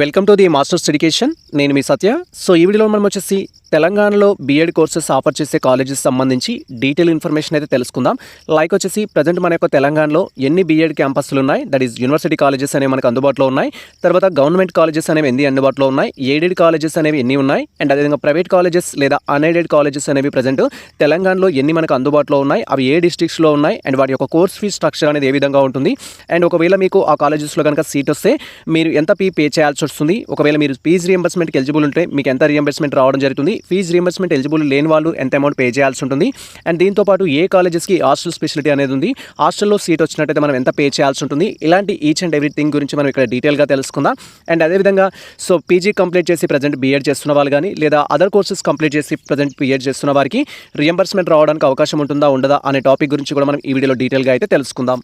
Welcome to the masters education నేను మీ Satya. So ఈ వీడియోలో మనం వచ్చేసి తెలంగాణలో బీఎడ్ కోర్సెస్ ఆఫర్ చేసే కాలేజెస్ సంబంధించి డీటెయిల్ ఇన్ఫర్మేషన్ అయితే తెలుసుకుందాం. లైక్ వచ్చేసి ప్రజెంట్ మన యొక్క తెలంగాణలో ఎన్ని బీఎడ్ క్యాంపస్లు ఉన్నాయి? దట్ ఈస్ యూనివర్సిటీ కాలేజెస్ అనేవి మనకు అందుబాటులో ఉన్నాయి. తర్వాత గవర్నమెంట్ కాలేజెస్ అనేవి ఎన్ని అందుబాటులో ఉన్నాయి? ఎయిడెడ్ కాలేజెస్ అనేవి ఎన్ని ఉన్నాయి? అండ్ అదేవిధంగా ప్రైవేట్ కాలేజెస్ లేదా అన్ఎయిడెడ్ కాలేజెస్ అనేవి ప్రజెంట్ తెలంగాణలో ఎన్ని మనకు అందుబాటులో ఉన్నాయి? అవి ఏ డిస్ట్రిక్ట్స్లో ఉన్నాయి? అండ్ వాటి యొక్క కోర్స్ ఫీ స్ట్రక్చర్ అనేది ఏ విధంగా ఉంటుంది? అండ్ ఒకవేళ మీకు ఆ కాలేజెస్లో కనుక సీట్ వస్తే మీరు ఎంత ఫీ పే చేయాల్సి వస్తుంది? ఒకవేళ మీరు ఫీజు రియంబర్స్మెంట్కి ఎలిజిబుల్ ఉంటే మీకు ఎంత రియంబర్స్మెంట్ రావడం జరుగుతుంది? ఫీజు రియంబర్స్మెంట్ ఎలిజిబుల్ లేని వాళ్ళు ఎంత అమౌంట్ పే చేయాల్సి ఉంటుంది? అండ్ దీంతో పాటు ఏ కాలేజెస్కి హాస్టల్ స్పెషాలిటీ అనేది ఉంది? హాస్టల్లో సీట్ వచ్చినట్టయితే మనం ఎంత పే చేయాల్సి ఉంటుంది? ఇలాంటి ఈచ్ అండ్ ఎవ్రీథింగ్ గురించి మనం ఇక్కడ డీటెయిల్గా తెలుసుకుందాం. అండ్ అదేవిధంగా సో పీజీ కంప్లీట్ చేసి ప్రజెంట్ బీఎడ్ చేస్తున్న వాళ్ళు కానీ లేదా అదర్ కోర్సెస్ కంప్లీట్ చేసి ప్రజెంట్ బీఎడ్ చేస్తున్న వారికి రియంబర్స్మెంట్ రావడానికి అవకాశం ఉంటుందా ఉండదా అనే టాపిక్ గురించి కూడా మనం ఈ వీడియోలో డీటెయిల్గా అయితే తెలుసుకుందాం.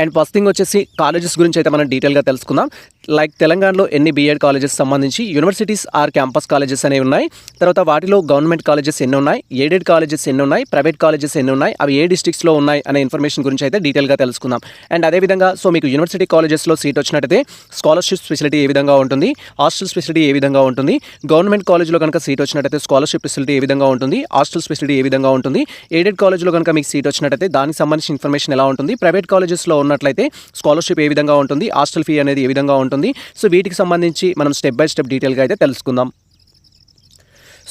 అండ్ ఫస్ట్ థింగ్ వచ్చేసి కాలేజెస్ గురించి అయితే మనం డీటెయిల్గా తెలుసుకుందాం. లైక్ తెలంగాణలో ఎన్ని బీఎడ్ కాలేజెస్ సంబంధించి యూనివర్సిటీస్ ఆర్ క్యాంపస్ కాలేజెస్ అనేవి ఉన్నాయి. తర్వాత వాటిలో గవర్నమెంట్ కాలేజెస్ ఎన్ని ఉన్నాయి? ఎయిడెడ్ కాలేజెస్ ఎన్ని ఉన్నాయి? ప్రైవేట్ కాలేజెస్ ఎన్ని ఉన్నాయి? అవి ఏ డిస్ట్రిక్ట్స్లో ఉన్నాయి అనే ఇన్ఫర్మేషన్ గురించి అయితే డీటెయిల్గా తెలుసుకుందాం. అండ్ అదేవిధంగా సో మీకు యూనివర్సిటీ కాలేజెస్లో సీట్ వచ్చినట్టయితే స్కాలర్షిప్ ఫెసిలిటీ ఏ విధంగా ఉంటుంది? హాస్టల్ ఫెసిలిటీ ఏ విధంగా ఉంటుంది? గవర్నమెంట్ కాలేజ్లో కనుక సీట్ వచ్చినట్టయితే స్కాలర్షిప్ ఫెసిలిటీ ఏ విధంగా ఉంటుంది? హాస్టల్ ఫెసిలిటీ ఏ విధంగా ఉంటుంది? ఎయిడెడ్ కాలేజ్లో కనుక మీకు సీట్ వచ్చినట్టయితే దానికి సంబంధించిన ఇన్ఫర్మేషన్ ఎలా ఉంటుంది? ప్రైవేట్ కాలేజెస్లో ఉన్నట్లయితే స్కాలర్షిప్ ఏ విధంగా ఉంటుంది? హాస్టల్ ఫీ అనేది ఏ విధంగా ఉంటుంది? సో వీటికి సంబంధించి మనం స్టెప్ బై స్టెప్ డీటెయిల్గా అయితే తెలుసుకుందాం.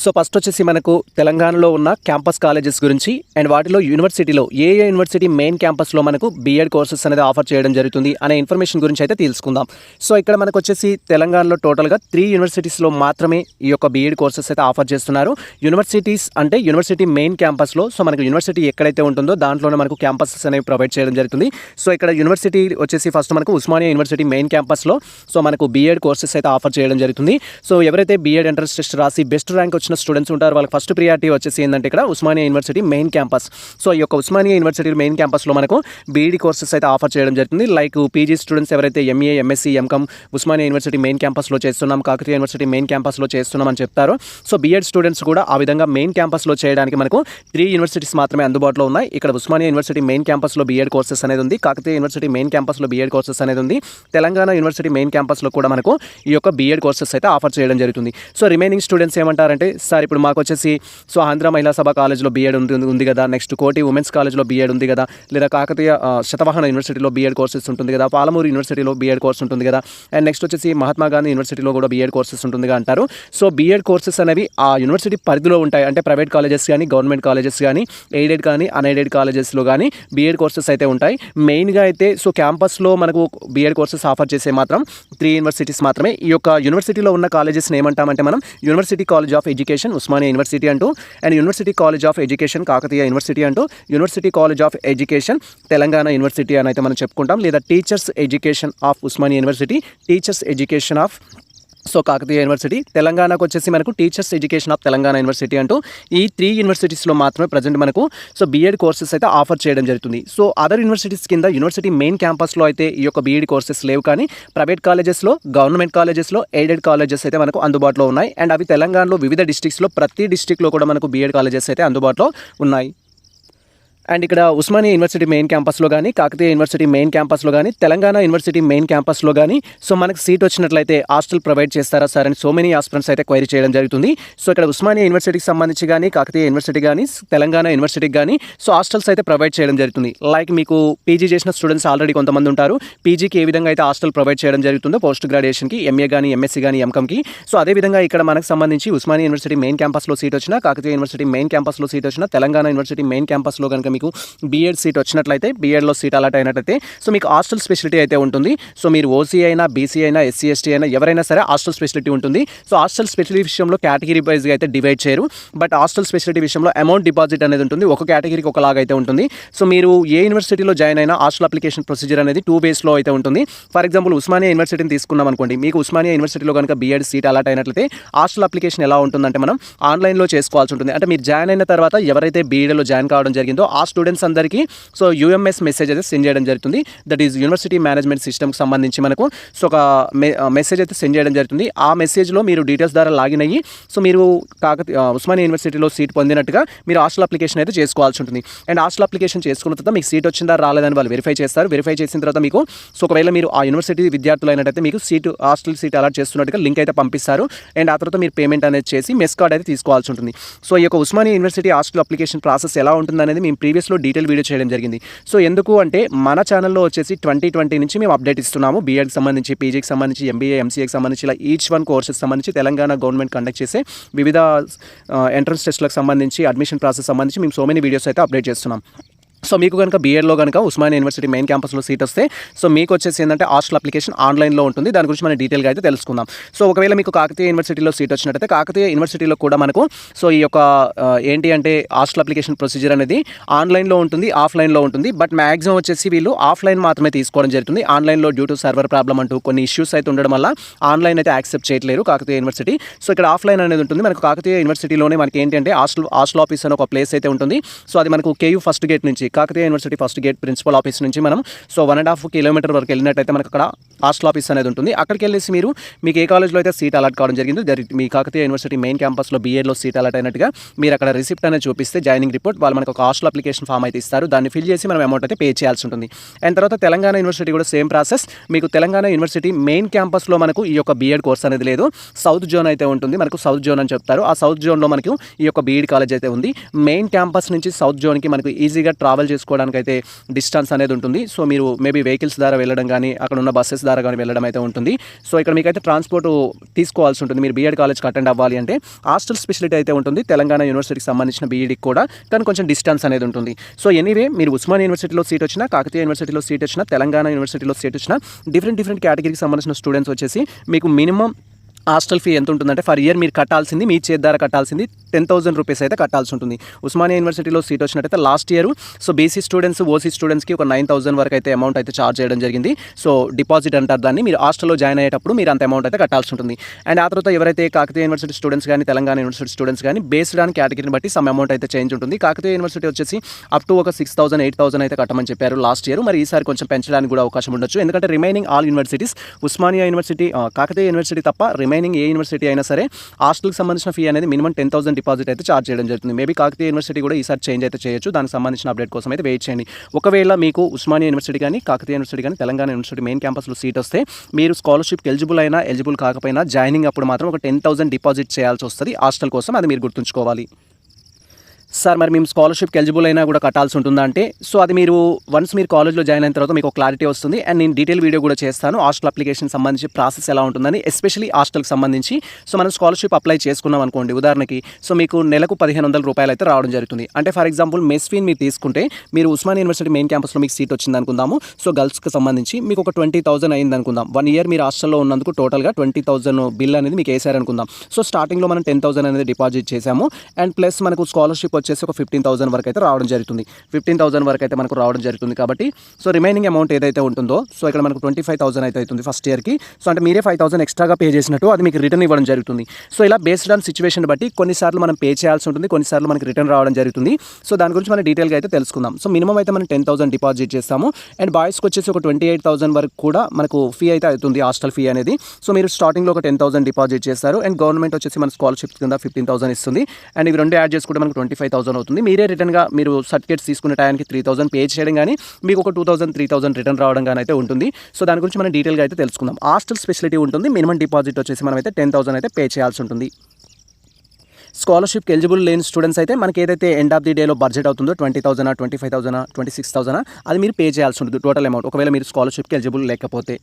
సో ఫస్ట్ వచ్చేసి మనకు తెలంగాణలో ఉన్న క్యాంపస్ కాలేజెస్ గురించి అండ్ వాటిలో యూనివర్సిటీలో ఏ ఏ యూనివర్సిటీ మెయిన్ క్యాంపస్లో మనకు బీఎడ్ కోర్సెస్ అనేది ఆఫర్ చేయడం జరుగుతుంది అనే ఇన్ఫర్మేషన్ గురించి అయితే తెలుసుకుందాం. సో ఇక్కడ మనకు వచ్చేసి తెలంగాణలో టోటల్గా త్రీ యూనివర్సిటీస్లో మాత్రమే ఈ యొక్క బీఎడ్ కోర్సెస్ అయితే ఆఫర్ చేస్తున్నారు. యూనివర్సిటీస్ అంటే యూనివర్సిటీ మెయిన్ క్యాంపస్లో సో మనకు యూనివర్సిటీ ఎక్కడైతే ఉంటుందో దాంట్లోనే మనకు క్యాంపసెస్ అనేవి ప్రొవైడ్ చేయడం జరుగుతుంది. సో ఇక్కడ యూనివర్సిటీ వచ్చేసి ఫస్ట్ మనకు ఉస్మానియా యూనివర్సిటీ మెయిన్ క్యాంపస్లో సో మనకు బీఎడ్ కోర్సెస్ అయితే ఆఫర్ చేయడం జరుగుతుంది. సో ఎవరైతే బీఎడ్ ఎంట్రన్స్ టెస్ట్ రాసి బెస్ట్ ర్యాంక్ వచ్చిన స్టూడెంట్స్ ఉంటారు. వాళ్ళకి ఫస్ట్ ప్రియారిటీ వచ్చేసి ఏంటంటే ఇక్కడ Osmania university main campus so ఈ యొక్క ఉస్మానియా యూనివర్సిటీ మెయిన్ క్యాంపస్లో మనకు బీఈడి కోర్సెస్ అయితే ఆఫర్ చేయడం జరుగుతుంది. లైక్ పీజీ స్టూడెంట్స్ ఎవరైతే MA MSc MCom Osmania university main క్యాంపస్లో చేస్తున్నాం కాకతీయ యూనివర్సిటీ మెయిన్ క్యాంపస్లో చేస్తున్నాం అని చెప్తారు. సో బీఎడ్ స్టూడెంట్స్ కూడా ఆ విధంగా మెయిన్ క్యాంపస్లో చేయడానికి మనకు త్రీ యూనివర్సిటీస్ మాత్రమే అందుబాటులో ఉన్నాయి. ఇక్కడ ఉస్మానియా యూనివర్సిటీ మెయిన్ క్యాంపస్లో బీఎడ్ కోర్సెస్ అనేది ఉంది. కాకతీయ యూనివర్సిటీ మెయిన్ క్యాంపస్లో బీఎడ్ కోర్సెస్ అనేది ఉంది. తెలంగాణ యూనివర్సిటీ మెయిన్ క్యాంపస్లో కూడా మనకు ఈ యొక్క బీఎడ్ కోర్సెస్ అయితే ఆఫర్ చేయడం జరుగుతుంది. సో రిమైనింగ్ స్టూడెంట్స్ ఏమంటారంటే సార్ ఇప్పుడు మాకు వచ్చేసి సో ఆంధ్ర మహిళా సభ కాలేజ్లో బీఎడ్ ఉంది ఉంది కదా నెక్స్ట్ కోటి ఉమెన్స్ కాలేజ్లో బీఎడ్ ఉంది కదా లేదా కాకతీయ శతవాహన యూనివర్సిటీలో బీఎడ్ కోర్సెస్ ఉంటుంది కదా పాలమూరు యూనివర్సిటీలో బీఎడ్ కోర్స్ ఉంటుంది కదా అండ్ నెక్స్ట్ వచ్చేసి మహాత్మా గాంధీ యూనివర్సిటీలో కూడా బీఎడ్ కోర్సెస్ ఉంటుందిగా అంటారు. సో బీఎడ్ కోర్సెస్ అనేవి ఆ యూనివర్సిటీ పరిధిలో ఉంటాయి అంటే ప్రైవేట్ కాలేజెస్ కానీ గవర్నమెంట్ కాలేజెస్ కానీ ఎయిడెడ్ కానీ అన్ఎయిడెడ్ కాలేజెస్లో కానీ బీఎడ్ కోర్సెస్ అయితే ఉంటాయి. మెయిన్గా అయితే సో క్యాంపస్లో మనకు బీఎడ్ కోర్సెస్ ఆఫర్ చేసే మాత్రం త్రీ యూనివర్సిటీస్ మాత్రమే. ఈ యొక్క యూనివర్సిటీలో ఉన్న కాలేజెస్ని ఏమంటామంటే మనం university college of education Osmania university అంటూ and university college of education Kakatiya university అంటూ university college of education Telangana university అని అయితే మనం చెప్పుకుంటాం. లేదా teachers education of Osmania university teachers education of so Kakatiya university. తెలంగాణకు వచ్చేసి మనకు teachers education of Telangana university అంటూ ఈ త్రీ యూనివర్సిటీస్లో మాత్రమే ప్రజెంట్ మనకు సో బీఎడ్ కోర్సెస్ అయితే ఆఫర్ చేయడం జరుగుతుంది. సో అదర్ యూనివర్సిటీస్ కింద యూనివర్సిటీ మెయిన్ క్యాంపస్లో అయితే ఈ యొక్క బీఈడి కోర్సెస్ లేవు కానీ ప్రైవేట్ కాలేజెస్లో గవర్నమెంట్ కాలేజెస్లో ఎయిడెడ్ కాలేజెస్ అయితే మనకు అందుబాటులో ఉన్నాయి. అండ్ అవి తెలంగాణలో వివిధ డిస్ట్రిక్ట్స్లో ప్రతి డిస్టిక్లో కూడా మనకు బీఎడ్ కాలేజెస్ అయితే అందుబాటులో ఉన్నాయి. అండ్ ఇక్కడ ఉస్మానియా యూనివర్సిటీ మెయిన్ క్యాంపస్లో కానీ కాకతీయ యూనివర్సిటీ మెయిన్ క్యాంపస్లో కానీ తెలంగాణ యూనివర్సిటీ మెయిన్ క్యాంపస్లో కానీ సో మనకు సీట్ వచ్చినట్లయితే హాస్టల్ ప్రొవైడ్ చేస్తారా సార్? అని సో మెనీ ఆస్పిరెంట్స్ అయితే క్వైరీ చేయడం జరుగుతుంది. సో ఇక్కడ ఉస్మానియా యూనివర్సిటీకి సంబంధించి కానీ కాకతీయ యూనివర్సిటీ కానీ తెలంగాణ యూనివర్సిటీకి కానీ సో హాస్టల్స్ అయితే ప్రొవైడ్ చేయడం జరుగుతుంది. లైక్ మీకు పీజీ చేసిన స్టూడెంట్స్ ఆల్రెడీ కొంతమంది ఉంటారు. పీజీకి ఏ విధంగా అయితే హాస్టల్ ప్రొవైడ్ చేయడం జరుగుతుందో పోస్ట్ గ్రాడ్యుయేషన్కి ఎంఏ కానీ ఎంఎస్సీ కానీ ఎంకమ్కి సో అదేవిధంగా ఇక్కడ మనకు సంబంధించి ఉస్మానియా యూనివర్సిటీ మెయిన్ క్యాంపస్లో సీట్ వచ్చినా కాకతీయ యూనివర్సిటీ మెయిన్ క్యాంపస్లో సీట్ వచ్చినా తెలంగాణ యూనివర్సిటీ మెయిన్ క్యాంపస్లో కనుక మీకు బీఎడ్ సీట్ వచ్చినట్లయితే బీఎడ్లో సీట్ అలాట్ అయినట్లయితే సో మీకు హాస్టల్ స్పెషాలిటీ అయితే ఉంటుంది. సో మీరు ఓసీ అయినా బీసీ అయినా ఎస్సీ ఎస్టీ అయినా ఎవరైనా సరే హాస్టల్ స్పెషాలిటీ ఉంటుంది. సో హాస్టల్ స్పెషాలిటీ విషయంలో కేటగిరీ వైజ్గా అయితే డివైడ్ చేయరు. బట్ హాస్టల్ స్పెషాలిటీ విషయంలో అమౌంట్ డిపాజిట్ అనేది ఉంటుంది. ఒక కేటగిరీకి ఒకలాగా అయితే ఉంటుంది. సో మీరు ఏ యూనివర్సిటీలో జాయిన్ అయినా హాస్టల్ అప్లికేషన్ ప్రొసీజర్ అనేది టూ బేస్లో అయితే ఉంటుంది. ఫర్ ఎగ్జాంపుల్ ఉస్మానియా యూనివర్సిటీని తీసుకున్నాం అనుకోండి. మీకు ఉస్మానియా యూనివర్సిటీలో కనుక బీఎడ్ సీట్ అలాట్ అయినట్లయితే హాస్టల్ అప్లికేషన్ ఎలా ఉంటుందంటే మనం ఆన్లైన్లో చేసుకోవాల్సి ఉంటుంది. అంటే మీరు జాయిన్ అయిన తర్వాత ఎవరైతే బీఎడ్లో జాయిన్ కావడం జరిగిందో ఆ స్టూడెంట్స్ అందరికీ. సో యూఎంఎస్ మెసేజ్ అయితే సెండ్ చేయడం జరుగుతుంది. దట్ ఈజ్ యూనివర్సిటీ మేనేజ్మెంట్ సిస్టమ్కి సంబంధించి మనకు. సో ఒక మెసేజ్ అయితే సెండ్ చేయడం జరుగుతుంది. ఆ మెసేజ్లో మీరు డీటెయిల్స్ ద్వారా లాగిన్ అయ్యి సో మీరు కాకతీయ ఉస్మానియా యూనివర్సిటీలో సీట్ పొందినట్టుగా మీరు హాస్టల్ అప్లికేషన్ అయితే చేసుకోవాల్సి ఉంటుంది. అండ్ హాస్టల్ అప్లికేషన్ చేసుకున్న తర్వాత మీకు సీట్ వచ్చిందా రాలేదని వాళ్ళు వెరిఫై చేస్తారు. వెరిఫై చేసిన తర్వాత మీకు సో ఒకవేళ మీరు ఆ యూనివర్సిటీ విద్యార్థులు అయినట్టయితే మీకు సీటు హాస్టల్ సీట్ అలాట్ చేస్తున్నట్టుగా లింక్ అయితే పంపిస్తారు. అండ్ ఆ తర్వాత మీరు పేమెంట్ అనేది చేసి మెస్ కార్డ్ అయితే తీసుకోవాల్సి ఉంటుంది. సో ఈ యొక్క Osmania university hostel application process ఎలా ఉంటుంది అనేది మేము ప్రీవియస్లో డీటెయిల్ వీడియో చేయడం జరిగింది. సో ఎందుకు అంటే మన ఛానల్లో వచ్చేసి ట్వంటీ ట్వంటీ నుంచి మేము అప్డేట్ ఇస్తున్నాము. బీఎడ్కి సంబంధించి పీజీకి సంబంధించి ఎంబీఏ ఎంసీఏకి సంబంధించి ఇలా ఈచ్ వన్ కోర్సెస్ సంబంధించి తెలంగాణ గవర్నమెంట్ కండక్ట్ చేసే వివిధ ఎంట్రన్స్ టెస్ట్లకు సంబంధించి అడ్మిషన్ ప్రాసెస్ సంబంధించి మేము సో మెనీ వీడియోస్ అయితే అప్డేట్ చేస్తున్నాం. సో మీకు కనుక బీఎడ్లో కనుక ఉస్మానియా యూనివర్సిటీ మెయిన్ క్యాంపస్లో సీట్ వస్తే సో మీకు వచ్చేసి ఏంటంటే హాస్టల్ అప్లికేషన్ ఆన్లైన్లో ఉంటుంది. దాని గురించి మనం డీటెయిల్గా అయితే తెలుసుకుందాం. సో ఒకవేళ మీకు కాకతీయ యూనివర్సిటీలో సీట్ వచ్చినట్టయితే కాకతీయ యూనివర్సిటీలో కూడా మనకు సో ఈ యొక్క ఏంటి అంటే హాస్టల్ అప్లికేషన్ ప్రొసీజర్ అనేది ఆన్లైన్లో ఉంటుంది ఆఫ్లైన్లో ఉంటుంది. బట్ మ్యాక్సిమం వచ్చేసి వీళ్ళు ఆఫ్లైన్ మాత్రమే తీసుకోవడం జరుగుతుంది. ఆన్లైన్లో డ్యూ టు సర్వర్ ప్రాబ్లమ్ అంటూ కొన్ని ఇష్యూస్ అయితే ఉండడం వల్ల ఆన్లైన్ అయితే యాక్సెప్ట్ చేయట్లేరు కాకతీయ యూనివర్సిటీ. సో ఇక్కడ ఆఫ్లైన్ అనేది ఉంటుంది. మనకు కాకతీయ యూనివర్సిటీలోనే మనకి ఏంటి అంటే హాస్టల్ హాస్టల్ ఆఫీస్ అని ఒక ప్లేస్ అయితే ఉంటుంది. సో అది మనకు కేయూ ఫస్ట్ గేట్ నుంచి Kakatiya university first gate principal office నుంచి మనం so one and half kilometre వరకు వెళ్ళినట్టయితే మనకు అక్కడ హాస్టల్ ఆఫీస్ అనేది ఉంటుంది. అక్కడికి వెళ్ళేసి మీరు మీకు ఏ కాలేజ్లో అయితే సీట్ అలాట్ కావడం జరిగిందో మీ కాకతీయ యూనివర్సిటీ మెయిన్ క్యాంపస్లో బీఏడ్లో సీట్ అలాట్ అయినట్టుగా మీరు అక్కడ రిసిప్ట్ అనేది చూపిస్తే జాయినింగ్ రిపోర్ట్ వాళ్ళు మనకు ఒక హాస్టల్ అప్లికేషన్ ఫామ్ అయితే ఇస్తారు. దాన్ని ఫిల్ చేసి మనం అమౌంట్ అయితే పే చేయాల్సి ఉంటుంది. అండ్ తర్వాత తెలంగాణ యూనివర్సిటీ కూడా సేమ్ ప్రాసెస్ మీకు తెలంగాణ యూనివర్సిటీ మెయిన్ క్యాంపస్లో మనకు ఈ యొక్క బీఎడ్ కోర్స్ అనేది లేదు. సౌత్ జోన్ అయితే ఉంటుంది. మనకు సౌత్ జోన్ అని చెప్తారు. ఆ సౌత్ జోన్లో మనకు ఈ యొక్క బీఈడి కాలేజ్ అయితే ఉంది. మెయిన్ క్యాంపస్ నుంచి సౌత్ జోన్కి మనకు ఈజీగా ట్రావెల్ ట్రావెల్ చేసుకోవడానికి అయితే డిస్టెన్స్ అనేది ఉంటుంది. సో మీరు మేబీ వెహికల్స్ ద్వారా వెళ్ళడం కానీ అక్కడ ఉన్న బస్సెస్ ద్వారా కానీ వెళ్ళడం అయితే ఉంటుంది. సో ఇక్కడ మీకైతే ట్రాన్స్పోర్ట్ తీసుకోవాల్సి ఉంటుంది. మీరు బీఎడ్ కాలేజ్కి అటెండ్ అవ్వాలి అంటే హాస్టల్ స్పెషలిటీ అయితే ఉంటుంది. తెలంగాణ యూనివర్సిటీకి సంబంధించిన బీఈడికి కూడా కానీ కొంచెం డిస్టెన్స్ అనేది ఉంటుంది. సో ఎనీవే మీరు ఉస్మాన్ యూనివర్సిటీలో సీట్ వచ్చినా కాకతీయ యూనివర్సిటీలో సీట్ వచ్చినా తెలంగాణ యూనివర్సిటీలో సీట్ వచ్చినా డిఫరెంట్ డిఫరెంట్ కేటగిరీకి సంబంధించిన స్టూడెంట్స్ వచ్చేసి మీకు మినిమం హాస్టల్ ఫీ ఎంత ఉంటుందంటే ఫర్ ఇయర్ మీరు కట్టాల్సింది మీ చేతి ద్వారా కట్టాల్సింది టెన్ థౌసండ్ రూపీస్ అయితే కట్టాల్సి ఉంటుంది. ఉస్మానియా యూనివర్సిటీలో సీట్ వచ్చినట్టయితే last year. So BC students OC స్టూడెంట్స్కి ఒక నైన్ థౌసండ్ వరకు అయితే అమౌంట్ అయితే చార్జ్ చేయడం జరిగింది. సో డిపాజిట్ అంటారు దాన్ని. మీరు హాస్టల్లో జాయిన్ అయ్యేటప్పుడు మీరు అంత అమౌంట్ అయితే కట్టాల్సి ఉంటుంది. అండ్ ఆ తర్వాత ఎవరైతే కాకతీయ యూనివర్సిటీ స్టూడెంట్స్ కానీ తెలంగాణ యూనివర్సిటీ స్టూడెంట్స్ కానీ బేస్డ్ ఆన్ కేటగిరీని బట్టి సమ్ అమౌంట్ అయితే చేంజ్ ఉంటుంది. కాకతీయ యూనివర్సిటీ వచ్చేసి అప్ టు ఒక సిక్స్ థౌసండ్ ఎయిట్ థౌసండ్ అయితే కట్టమని చెప్పారు లాస్ట్ ఇయర్. మరి ఈసారి కొంచెం పెంచడానికి కూడా అవకాశం ఉండొచ్చు. ఎందుకంటే remaining all universities Osmania university Kakatiya university తప్ప రిమైన్ రిమైనింగ్ ఏ యూనివర్సిటీ అయినా సరే హాస్టల్కి సంబంధించిన ఫీ అనేది మినిమం టెన్ థౌసండ్ డిపాజిట్ అయితే చార్జ్ చేయడం జరుగుతుంది. మేబీ కాకతీయ యూనివర్సిటీ కూడా ఈసారి చేంజ్ అయితే చేయొచ్చు. దానికి సంబంధించిన అప్డేట్ కోసం అయితే వెయిట్ చేయండి. ఒకవేళ మీకు ఉస్మానియా యూనివర్సిటీ కానీ కాకతీయ యూనివర్సిటీ కానీ తెలంగాణ యూనివర్సిటీ మెయిన్ క్యాంపస్లో సీట్ వస్తే మీరు స్కాలర్షిప్ ఎలిజిబుల్ అయినా ఎలిజిబుల్ కాకపోయినా జాయినింగ్ అప్పుడు మాత్రం ఒక టెన్ థౌసండ్ డిపాజిట్ చేయాల్సి వస్తుంది. హాస్టల్ కోసం అది మీరు గుర్తుంచుకోవాలి. సార్ మరి మేము స్కాలర్షిప్కి ఎలిజిబుల్ అయినా కూడా కట్టాల్సి ఉంటుందా అంటే సో అది మీరు వన్స్ మీరు కాలేజ్లో జాయిన్ అయిన తర్వాత మీకు క్లారిటీ వస్తుంది. అండ్ నేను డీటెయిల్ వీడియో కూడా చేస్తాను. హాస్టల్ అప్లికేషన్ సంబంధించి ప్రాసెస్ ఎలా ఉంటుందని ఎస్పెషల్లీ హాస్టల్కి సంబంధించి. సో మనం స్కాలర్షిప్ అప్లై చేసుకున్నాం అనుకోండి ఉదాహరణకి సో మీకు నెలకు పదిహేను వందల రూపాయలు అయితే రావడం జరుగుతుంది. అంటే ఫర్ ఎగ్జాంపుల్ మెస్ ఫీన్ మీరు తీసుకుంటే మీరు ఉస్మాన్ యూనివర్సిటీ మెయిన్ క్యాంపస్లో మీకు సీట్ వచ్చింది అనుకుందాము. సో గర్ల్స్కి సంబంధించి మీకు ఒక ట్వంటీ థౌసండ్ అయింది అనుకుందాం. వన్ ఇయర్ మీరు హాస్టల్లో ఉన్నందుకు టోటల్గా ట్వంటీ థౌసండ్ బిల్ అనేది మీకు వేసారనుకుందాం. సో స్టార్టింగ్లో మనం టెన్ థౌసండ్ అనేది డిపాజిట్ చేసాము అండ్ ప్లస్ మనకు స్కాలర్షిప్ వచ్చేసి ఒక ఫిఫ్టీన్ థౌసండ్ వరకు అయితే రావడం జరుగుతుంది. ఫిఫ్టీన్ థౌసండ్ వరకు అయితే మనకు రావడం జరుగుతుంది కాబట్టి సో రిమైనింగ్ అమౌంట్ ఏదైతే ఉంటుందో సో ఇక్కడ మనకు ట్వంటీ ఫైవ్ థౌసండ్ అయితే అవుతుంది ఫస్ట్ ఇయర్కి సో అంటే మీరే ఫైవ్ థౌసండ్ ఎక్స్ట్రాగా పే చేసినట్టు అది మీకు రిటర్న్ ఇవ్వడం జరుగుతుంది. సో ఇలా బేస్డ్ ఆన్ సిచ్యువేషన్ బట్టి కొన్నిసార్లు మనం పే చేయాల్సి ఉంటుంది కొన్నిసార్లు మనకి రిటర్న్ రావడం జరుగుతుంది. సో దాని గురించి మనం డీటెయిల్గా అయితే తెలుసుకుందాం. సో మినిమం అయితే మనం టెన్ థౌసండ్ డిపాజిట్ చేస్తాము. అండ్ బాయ్స్కి వచ్చేసి ఒక ట్వంటీ ఎయిట్ థౌసండ్ వరకు కూడా మనకు ఫీ అయితే అవుతుంది హాస్టల్ ఫీ అనేది. సో మీరు స్టార్టింగ్లో ఒక టెన్ థౌసండ్ డిపాజిట్ చేస్తారు. అండ్ గవర్నమెంట్ వచ్చేసి మన స్కాలర్షిప్ కింద ఫిఫ్టీన్ థౌసండ్ ఇస్తుంది. అండ్ ఇవి రెండు యాడ్ చేసుకుంటే మనకు ట్వంటీ ఫైవ్ థౌసండ్ అవుతుంది. మీరే రిటర్న్గా మీరు సర్టిఫికేట్స్ తీసుకునే టైంకి త్రీ థౌసండ్ పే చేయడం కానీ మీకు ఒక two thousand three thousand return రావడం కానీ అయితే ఉంటుంది. సో దాని గురించి మనం డీటెయిల్గా అయితే తెలుసుకుందాం. హాస్టల్ ఫెసిలిటీ ఉంటుంది. మినిమం డిపాజిట్ వచ్చేసి మనం అయితే టెన్ థౌసండ్ అయితే పే చేయాల్సి ఉంటుంది. స్కాలర్షిప్కి ఎలిజిబుల్ లేని స్టూడెంట్స్ అయితే మనకి ఏదైతే ఎండ్ ఆఫ్ ది డేలో బడ్జెట్ అవుతుందో twenty thousand twenty five thousand twenty six thousand అది మీరు పే చేయాల్సి ఉంటుంది టోటల్ అమౌంట్ ఒకవేళ మీరు స్కాలర్షిప్కి ఎలిజిబుల్ లేకపోతే.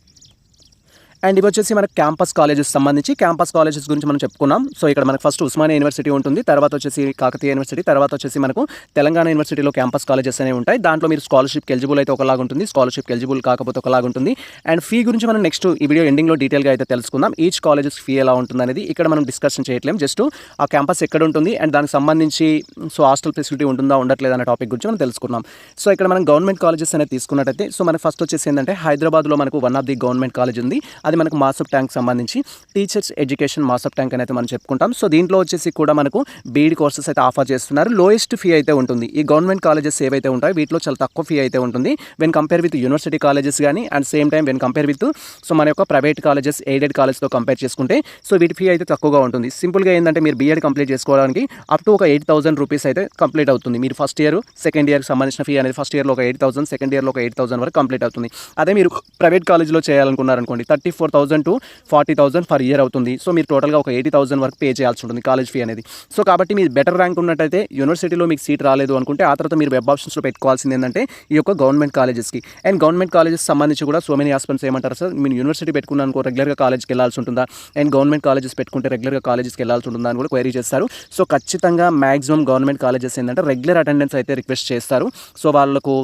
అండ్ ఇవి వచ్చేసి మనకు క్యాంపస్ కాలేజెస్ సంబంధించి క్యాంపస్ కాలేజెస్ గురించి మనం చెప్పుకున్నాం. సో ఇక్కడ మనకు ఫస్ట్ ఉస్మానియా యూనివర్సిటీ ఉంటుంది. తర్వాత వచ్చేసి కాకతీయ యూనివర్సిటీ తర్వాత వచ్చేసి మనకు తెలంగాణ యూనివర్సిటీలో క్యాంపస్ కాలేజెస్ అనేవి ఉంటాయి. దాంట్లో మీరు స్కాలర్షిప్ ఎలిజిబుల్ అయితే ఒకలాగా ఉంటుంది. స్కాలర్షిప్ ఎలిజిబుల్ కాకపోతే ఒకలాగా ఉంటుంది. అండ్ ఫీ గురించి మనం నెక్స్ట్ ఈ వీడియో ఎండింగ్లో డీటెయిల్గా అయితే తెలుసుకుందాం. ఈచ్ కాలేజెస్ ఫీ ఎలా ఉంటుంది అనేది ఇక్కడ మనం డిస్కషన్ చేయట్లేం. జస్ట్ ఆ క్యాంపస్ ఎక్కడ ఉంటుంది అండ్ దానికి సంబంధించి సో హాస్టల్ ఫెసిలిటీ ఉంటుందా ఉండట్లేదు అనే టాపిక్ గురించి మనం తెలుసుకున్నాం సో ఇక్కడ మనం గవర్నమెంట్ కాలేజెస్ అనేది తీసుకున్నట్టయితే సో మనకి ఫస్ట్ వచ్చేసి ఏంటంటే హైదరాబాద్లో మనకు one of the government college ఉంది. అది మనకు మాసప్ ట్యాంక్ సంబంధించి టీచర్స్ ఎడ్యుకేషన్ మాసప్ ట్యాంక్ అనేది మనం చెప్పుకుంటాం. సో దీంట్లో వచ్చేసి కూడా మనకు బీఈడి కోర్సెస్ అయితే ఆఫర్ చేస్తున్నారు. లోయెస్ట్ ఫీ అయితే ఉంటుంది. ఈ గవర్నమెంట్ కాలేజెస్ ఏవైతే ఉంటాయో వీటిలో చాలా తక్కువ ఫీ అయితే ఉంటుంది. When compare with university colleges కానీ and same time when compare with so మన యొక్క ప్రైవేట్ కాలేజెస్ ఎయిడెడ్ కాలేజ్తో కంపేర్ చేసుకుంటే సో వీటి ఫీ అయితే తక్కువగా ఉంటుంది. సింపుల్గా ఏంటంటే మీరు బీఎడ్ కంప్లీట్ చేసుకోవడానికి అప్ టు ఒక ఎయిట్ థౌసండ్ రూపీస్ అయితే కంప్లీట్ అవుతుంది. మీరు ఫస్ట్ ఇయర్ సెకండ్ ఇయర్కి సంబంధించిన ఫీ అనేది ఫస్ట్ ఇయర్లో ఒక ఎయిట్ థౌసండ్ సెకండ్ ఇయర్లో ఒక ఎయిట్ థౌసండ్ వరకు కంప్లీట్ అవుతుంది. అదే మీరు ప్రైవేట్ కాలేజ్లో చేయాలనుకున్నారనుకోండి thirty four thousand to forty thousand for year అవుతుంది. సో మీరు టోటల్గా ఒక ఎయిటీ థౌసండ్ వరకు పే చేయాల్సి ఉంటుంది కాలేజ్ ఫీ అనేది. సో కాబట్టి మీరు బెటర్ ర్యాంక్ ఉన్నట్టయితే యూనివర్సిటీలో మీకు సీట్ రాలేదు అనుకుంటే ఆ తర్వాత మీరు వెబ్ ఆప్షన్స్లో పెట్టుకోవాల్సింది ఏంటంటే ఈ యొక్క గవర్నమెంట్ కాలేజెస్కి. అండ్ గవర్నమెంట్ కాలేజెస్ సంబంధించి కూడా సో మెనీ ఆస్పెన్స్ ఏమంటారు సార్? మీరు యూనివర్సిటీ పెట్టుకున్నాను అనుకో రెగ్యులర్గా కాలేజ్కి వెళ్ళాల్సి ఉంటుందా? అండ్ గవర్నమెంట్ కాలేజెస్ పెట్టుకుంటే రెగ్యులర్గా కాలేజెస్కి వెళ్ళాల్సి ఉంటుందా అని కూడా క్వైరీ చేస్తారు. సో ఖచ్చితంగా మ్యాక్సిమం గవర్నమెంట్ కాలేజెస్ ఏంటంటే రెగ్యులర్ అటెండెన్స్ అయితే రిక్వెస్ట్ చేస్తారు. సో వాళ్ళకు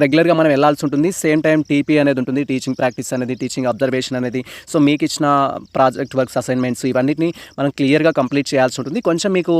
రెగ్యులర్గా మనం వెళ్ళాల్సి ఉంటుంది. సేమ్ టైం టీపీ అనేది ఉంటుంది. టీచింగ్ ప్రాక్టీస్ అనేది టీచింగ్ అబ్జర్వేషన్ అనేది. సో మీకు ఇచ్చిన ప్రాజెక్ట్ వర్క్స్ అసైన్మెంట్స్ ఇవన్నిటిని మనం క్లియర్గా కంప్లీట్ చేయాల్సి ఉంటుంది. కొంచెం మీకు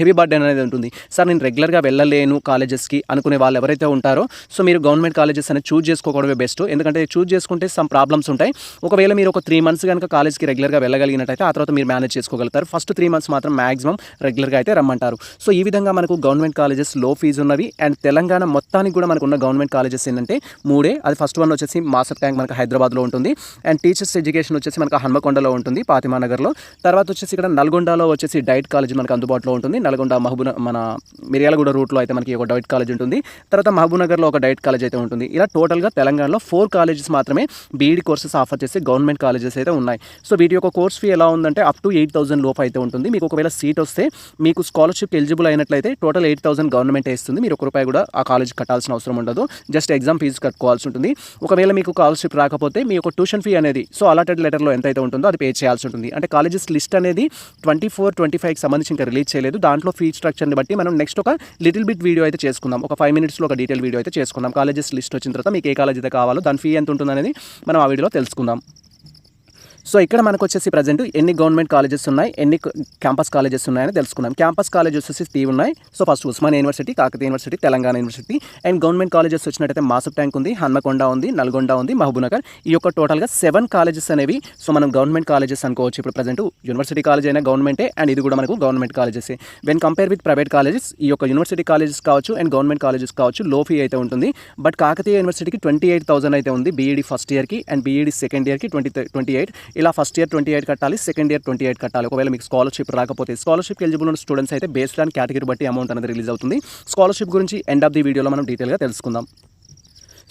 హెవీ బర్డెన్ అనేది ఉంటుంది. సార్ నేను రెగ్యులర్గా వెళ్ళలేను కాలేజెస్కి అనుకునే వాళ్ళు ఎవరైతే ఉంటారో సో మీరు గవర్నమెంట్ కాలేజెస్ అనేది చూజ్ చేసుకోవడమే బెస్ట్. ఎందుకంటే చూజ్ చేసుకుంటే సమ్ ప్రాబ్లమ్స్ ఉంటాయి. ఒకవేళ మీరు ఒక త్రీ మంత్స్ కనుక కాలేజ్కి రెగ్యులర్గా వెళ్ళగలిగినట్టయితే ఆ తర్వాత మీరు మేనేజ్ చేసుకోగలుగుతారు. ఫస్ట్ త్రీ మంత్స్ మాత్రం మ్యాక్సిమం రెగ్యులర్గా అయితే రమ్మంటారు. సో ఈ విధంగా మనకు గవర్నమెంట్ కాలేజెస్లో ఫీజు ఉన్నవి. అండ్ తెలంగాణ మొత్తానికి కూడా మనకు ఉన్న గవర్నమెంట్ గవర్నమెంట్ కాలేజెస్ ఏంటంటే మూడే. అది ఫస్ట్ వన్ వచ్చేసి మాసప్ ట్యాంక్ మనకు హైదరాబాద్లో ఉంటుంది. అండ్ టీచర్స్ ఎడ్యుకేషన్ వచ్చేసి మనకు హన్మకొండలో ఉంటుంది పాతిమా నగర్లో తర్వాత వచ్చేసి ఇక్కడ నల్గొండలో వచ్చేసి డైట్ కాలేజ్ మనకు అందుబాటులో ఉంటుంది. నల్గొండ మహబూబ్ మన మిర్యాలగూడ రూట్లో అయితే మనకి ఒక డైట్ కాలేజ్ ఉంటుంది. తర్వాత మహబూబ్నగర్లో ఒక డైట్ కాలేజ్ అయితే ఉంటుంది. ఇలా టోటల్గా తెలంగాణలో ఫోర్ కాలేజెస్ మాత్రమే బీఈడి కోర్సెస్ ఆఫర్ చేసే గవర్నమెంట్ కాలేజెస్ అయితే ఉన్నాయి. సో వీటి యొక్క కోర్స్ ఫీ ఎలా ఉందంటే అప్ టు ఎయిట్ థౌసండ్ లోపు అయితే ఉంటుంది. మీకు ఒకవేళ సీట్ వస్తే మీకు స్కాలర్షిప్ ఎలిజిబుల్ అయినట్లయితే టోటల్ ఎయిట్ థౌసండ్ గవర్నమెంట్ ఇస్తుంది. మీరు ఒక రూపాయి కూడా ఆ కాలేజ్ కట్టాల్సిన అవసరం ఉండదు. జస్ట్ ఎగ్జామ్ ఫీజు కట్టుకోవాల్సి ఉంటుంది. ఒకవేళ మీకు స్కాలర్షిప్ రాకపోతే మీ యొక్క ట్యూషన్ ఫీ అనేది సో అలాటెడ్ లెటర్లో ఎంత అయితే ఉంటుందో అది పే చేయాల్సి ఉంటుంది. అంటే కాలేజెస్ లిస్ట్ అనేది ట్వంటీ ఫోర్ ట్వంటీ ఫైవ్కి సంబంధించి ఇంకా రిలీజ్ చేయలేదు. దాంట్లో ఫీ స్ట్రక్చర్ని బట్టి మనం నెక్స్ట్ ఒక లిటిల్ బిట్ వీడియో అయితే చేసుకుందాం. ఒక ఫైవ్ మినిట్స్లో ఒక డీటెయిల్ వీడియో అయితే చేసుకుందాం. కాలేజెస్ లిస్ట్ వచ్చిన తర్వాత మీకు ఏ కాలేజ్ అయితే కావాలో దాని ఫీ ఎంత ఉంటుందనేది మనం ఆ వీడియోలో తెలుసుకుందాం. సో ఇక్కడ మనకు వచ్చేసి ప్రజెంట్ ఎన్ని గవర్నమెంట్ కాలేజెస్ ఉన్నాయి ఎన్ని క్యాంపస్ కాలేజెస్ ఉన్నాయని తెలుసుకున్నాం. క్యాంపస్ కాలేజెస్ వచ్చేసి త్రీ ఉన్నాయి. So first Osman university Kakatiya university Telangana university and government colleges వచ్చినట్టయితే మాసప్ ట్యాంక్ ఉంది హన్మకొండ ఉంది నల్గొండ ఉంది మహబూబ్నగర్. ఈ యొక్క టోటల్గా సెవెన్ కాలేజెస్ అనేవి సో మనం గవర్నమెంట్ కాలేజెస్ అనుకోవచ్చు. ఇప్పుడు ప్రజెంట్ యూనివర్సిటీ కాలేజ్ అయినా గవర్నమెంటే అండ్ ఇది కూడా మనకు government colleges. When compare with private colleges ఈ యొక్క యూనివర్సిటీ కాలేజెస్ కావచ్చు అండ్ గవర్నమెంట్ కాలేజెస్ కావచ్చు లో ఫీ అయితే ఉంటుంది. బట్ కాకతీయ యూనివర్సిటీకి ట్వంటీ ఎయిట్ థౌసండ్ అయితే ఉంది బీఈడి ఫస్ట్ ఇయర్కి అండ్ బీఈడి సెకండ్ ఇయర్కి ట్వంటీ ట్వంటీ ఎయిట్ ఇలా ఫస్ట్ ఇయర్ ట్వంటీ ఎయిట్ కట్టాలి సెకండ్ ఇయర్ ట్వంటీ ఎయిట్ కట్టాలి. ఒకవేళ మీకు స్కాలర్షిప్ రాకపోతే స్కాలర్షిప్ ఎలిజిబుల్ ఉన్న స్టూడెంట్స్ అయితే బేస్డ్ ఆన్ కేటగిరీ బట్టి అమౌంట్ అనేది రిలీజ్ అవుతుంది. స్కాలర్షిప్ గురించి ఎండ్ ఆఫ్ ది వీడియోలో మనం డీటెయిల్గా తెలుసుకుందాం.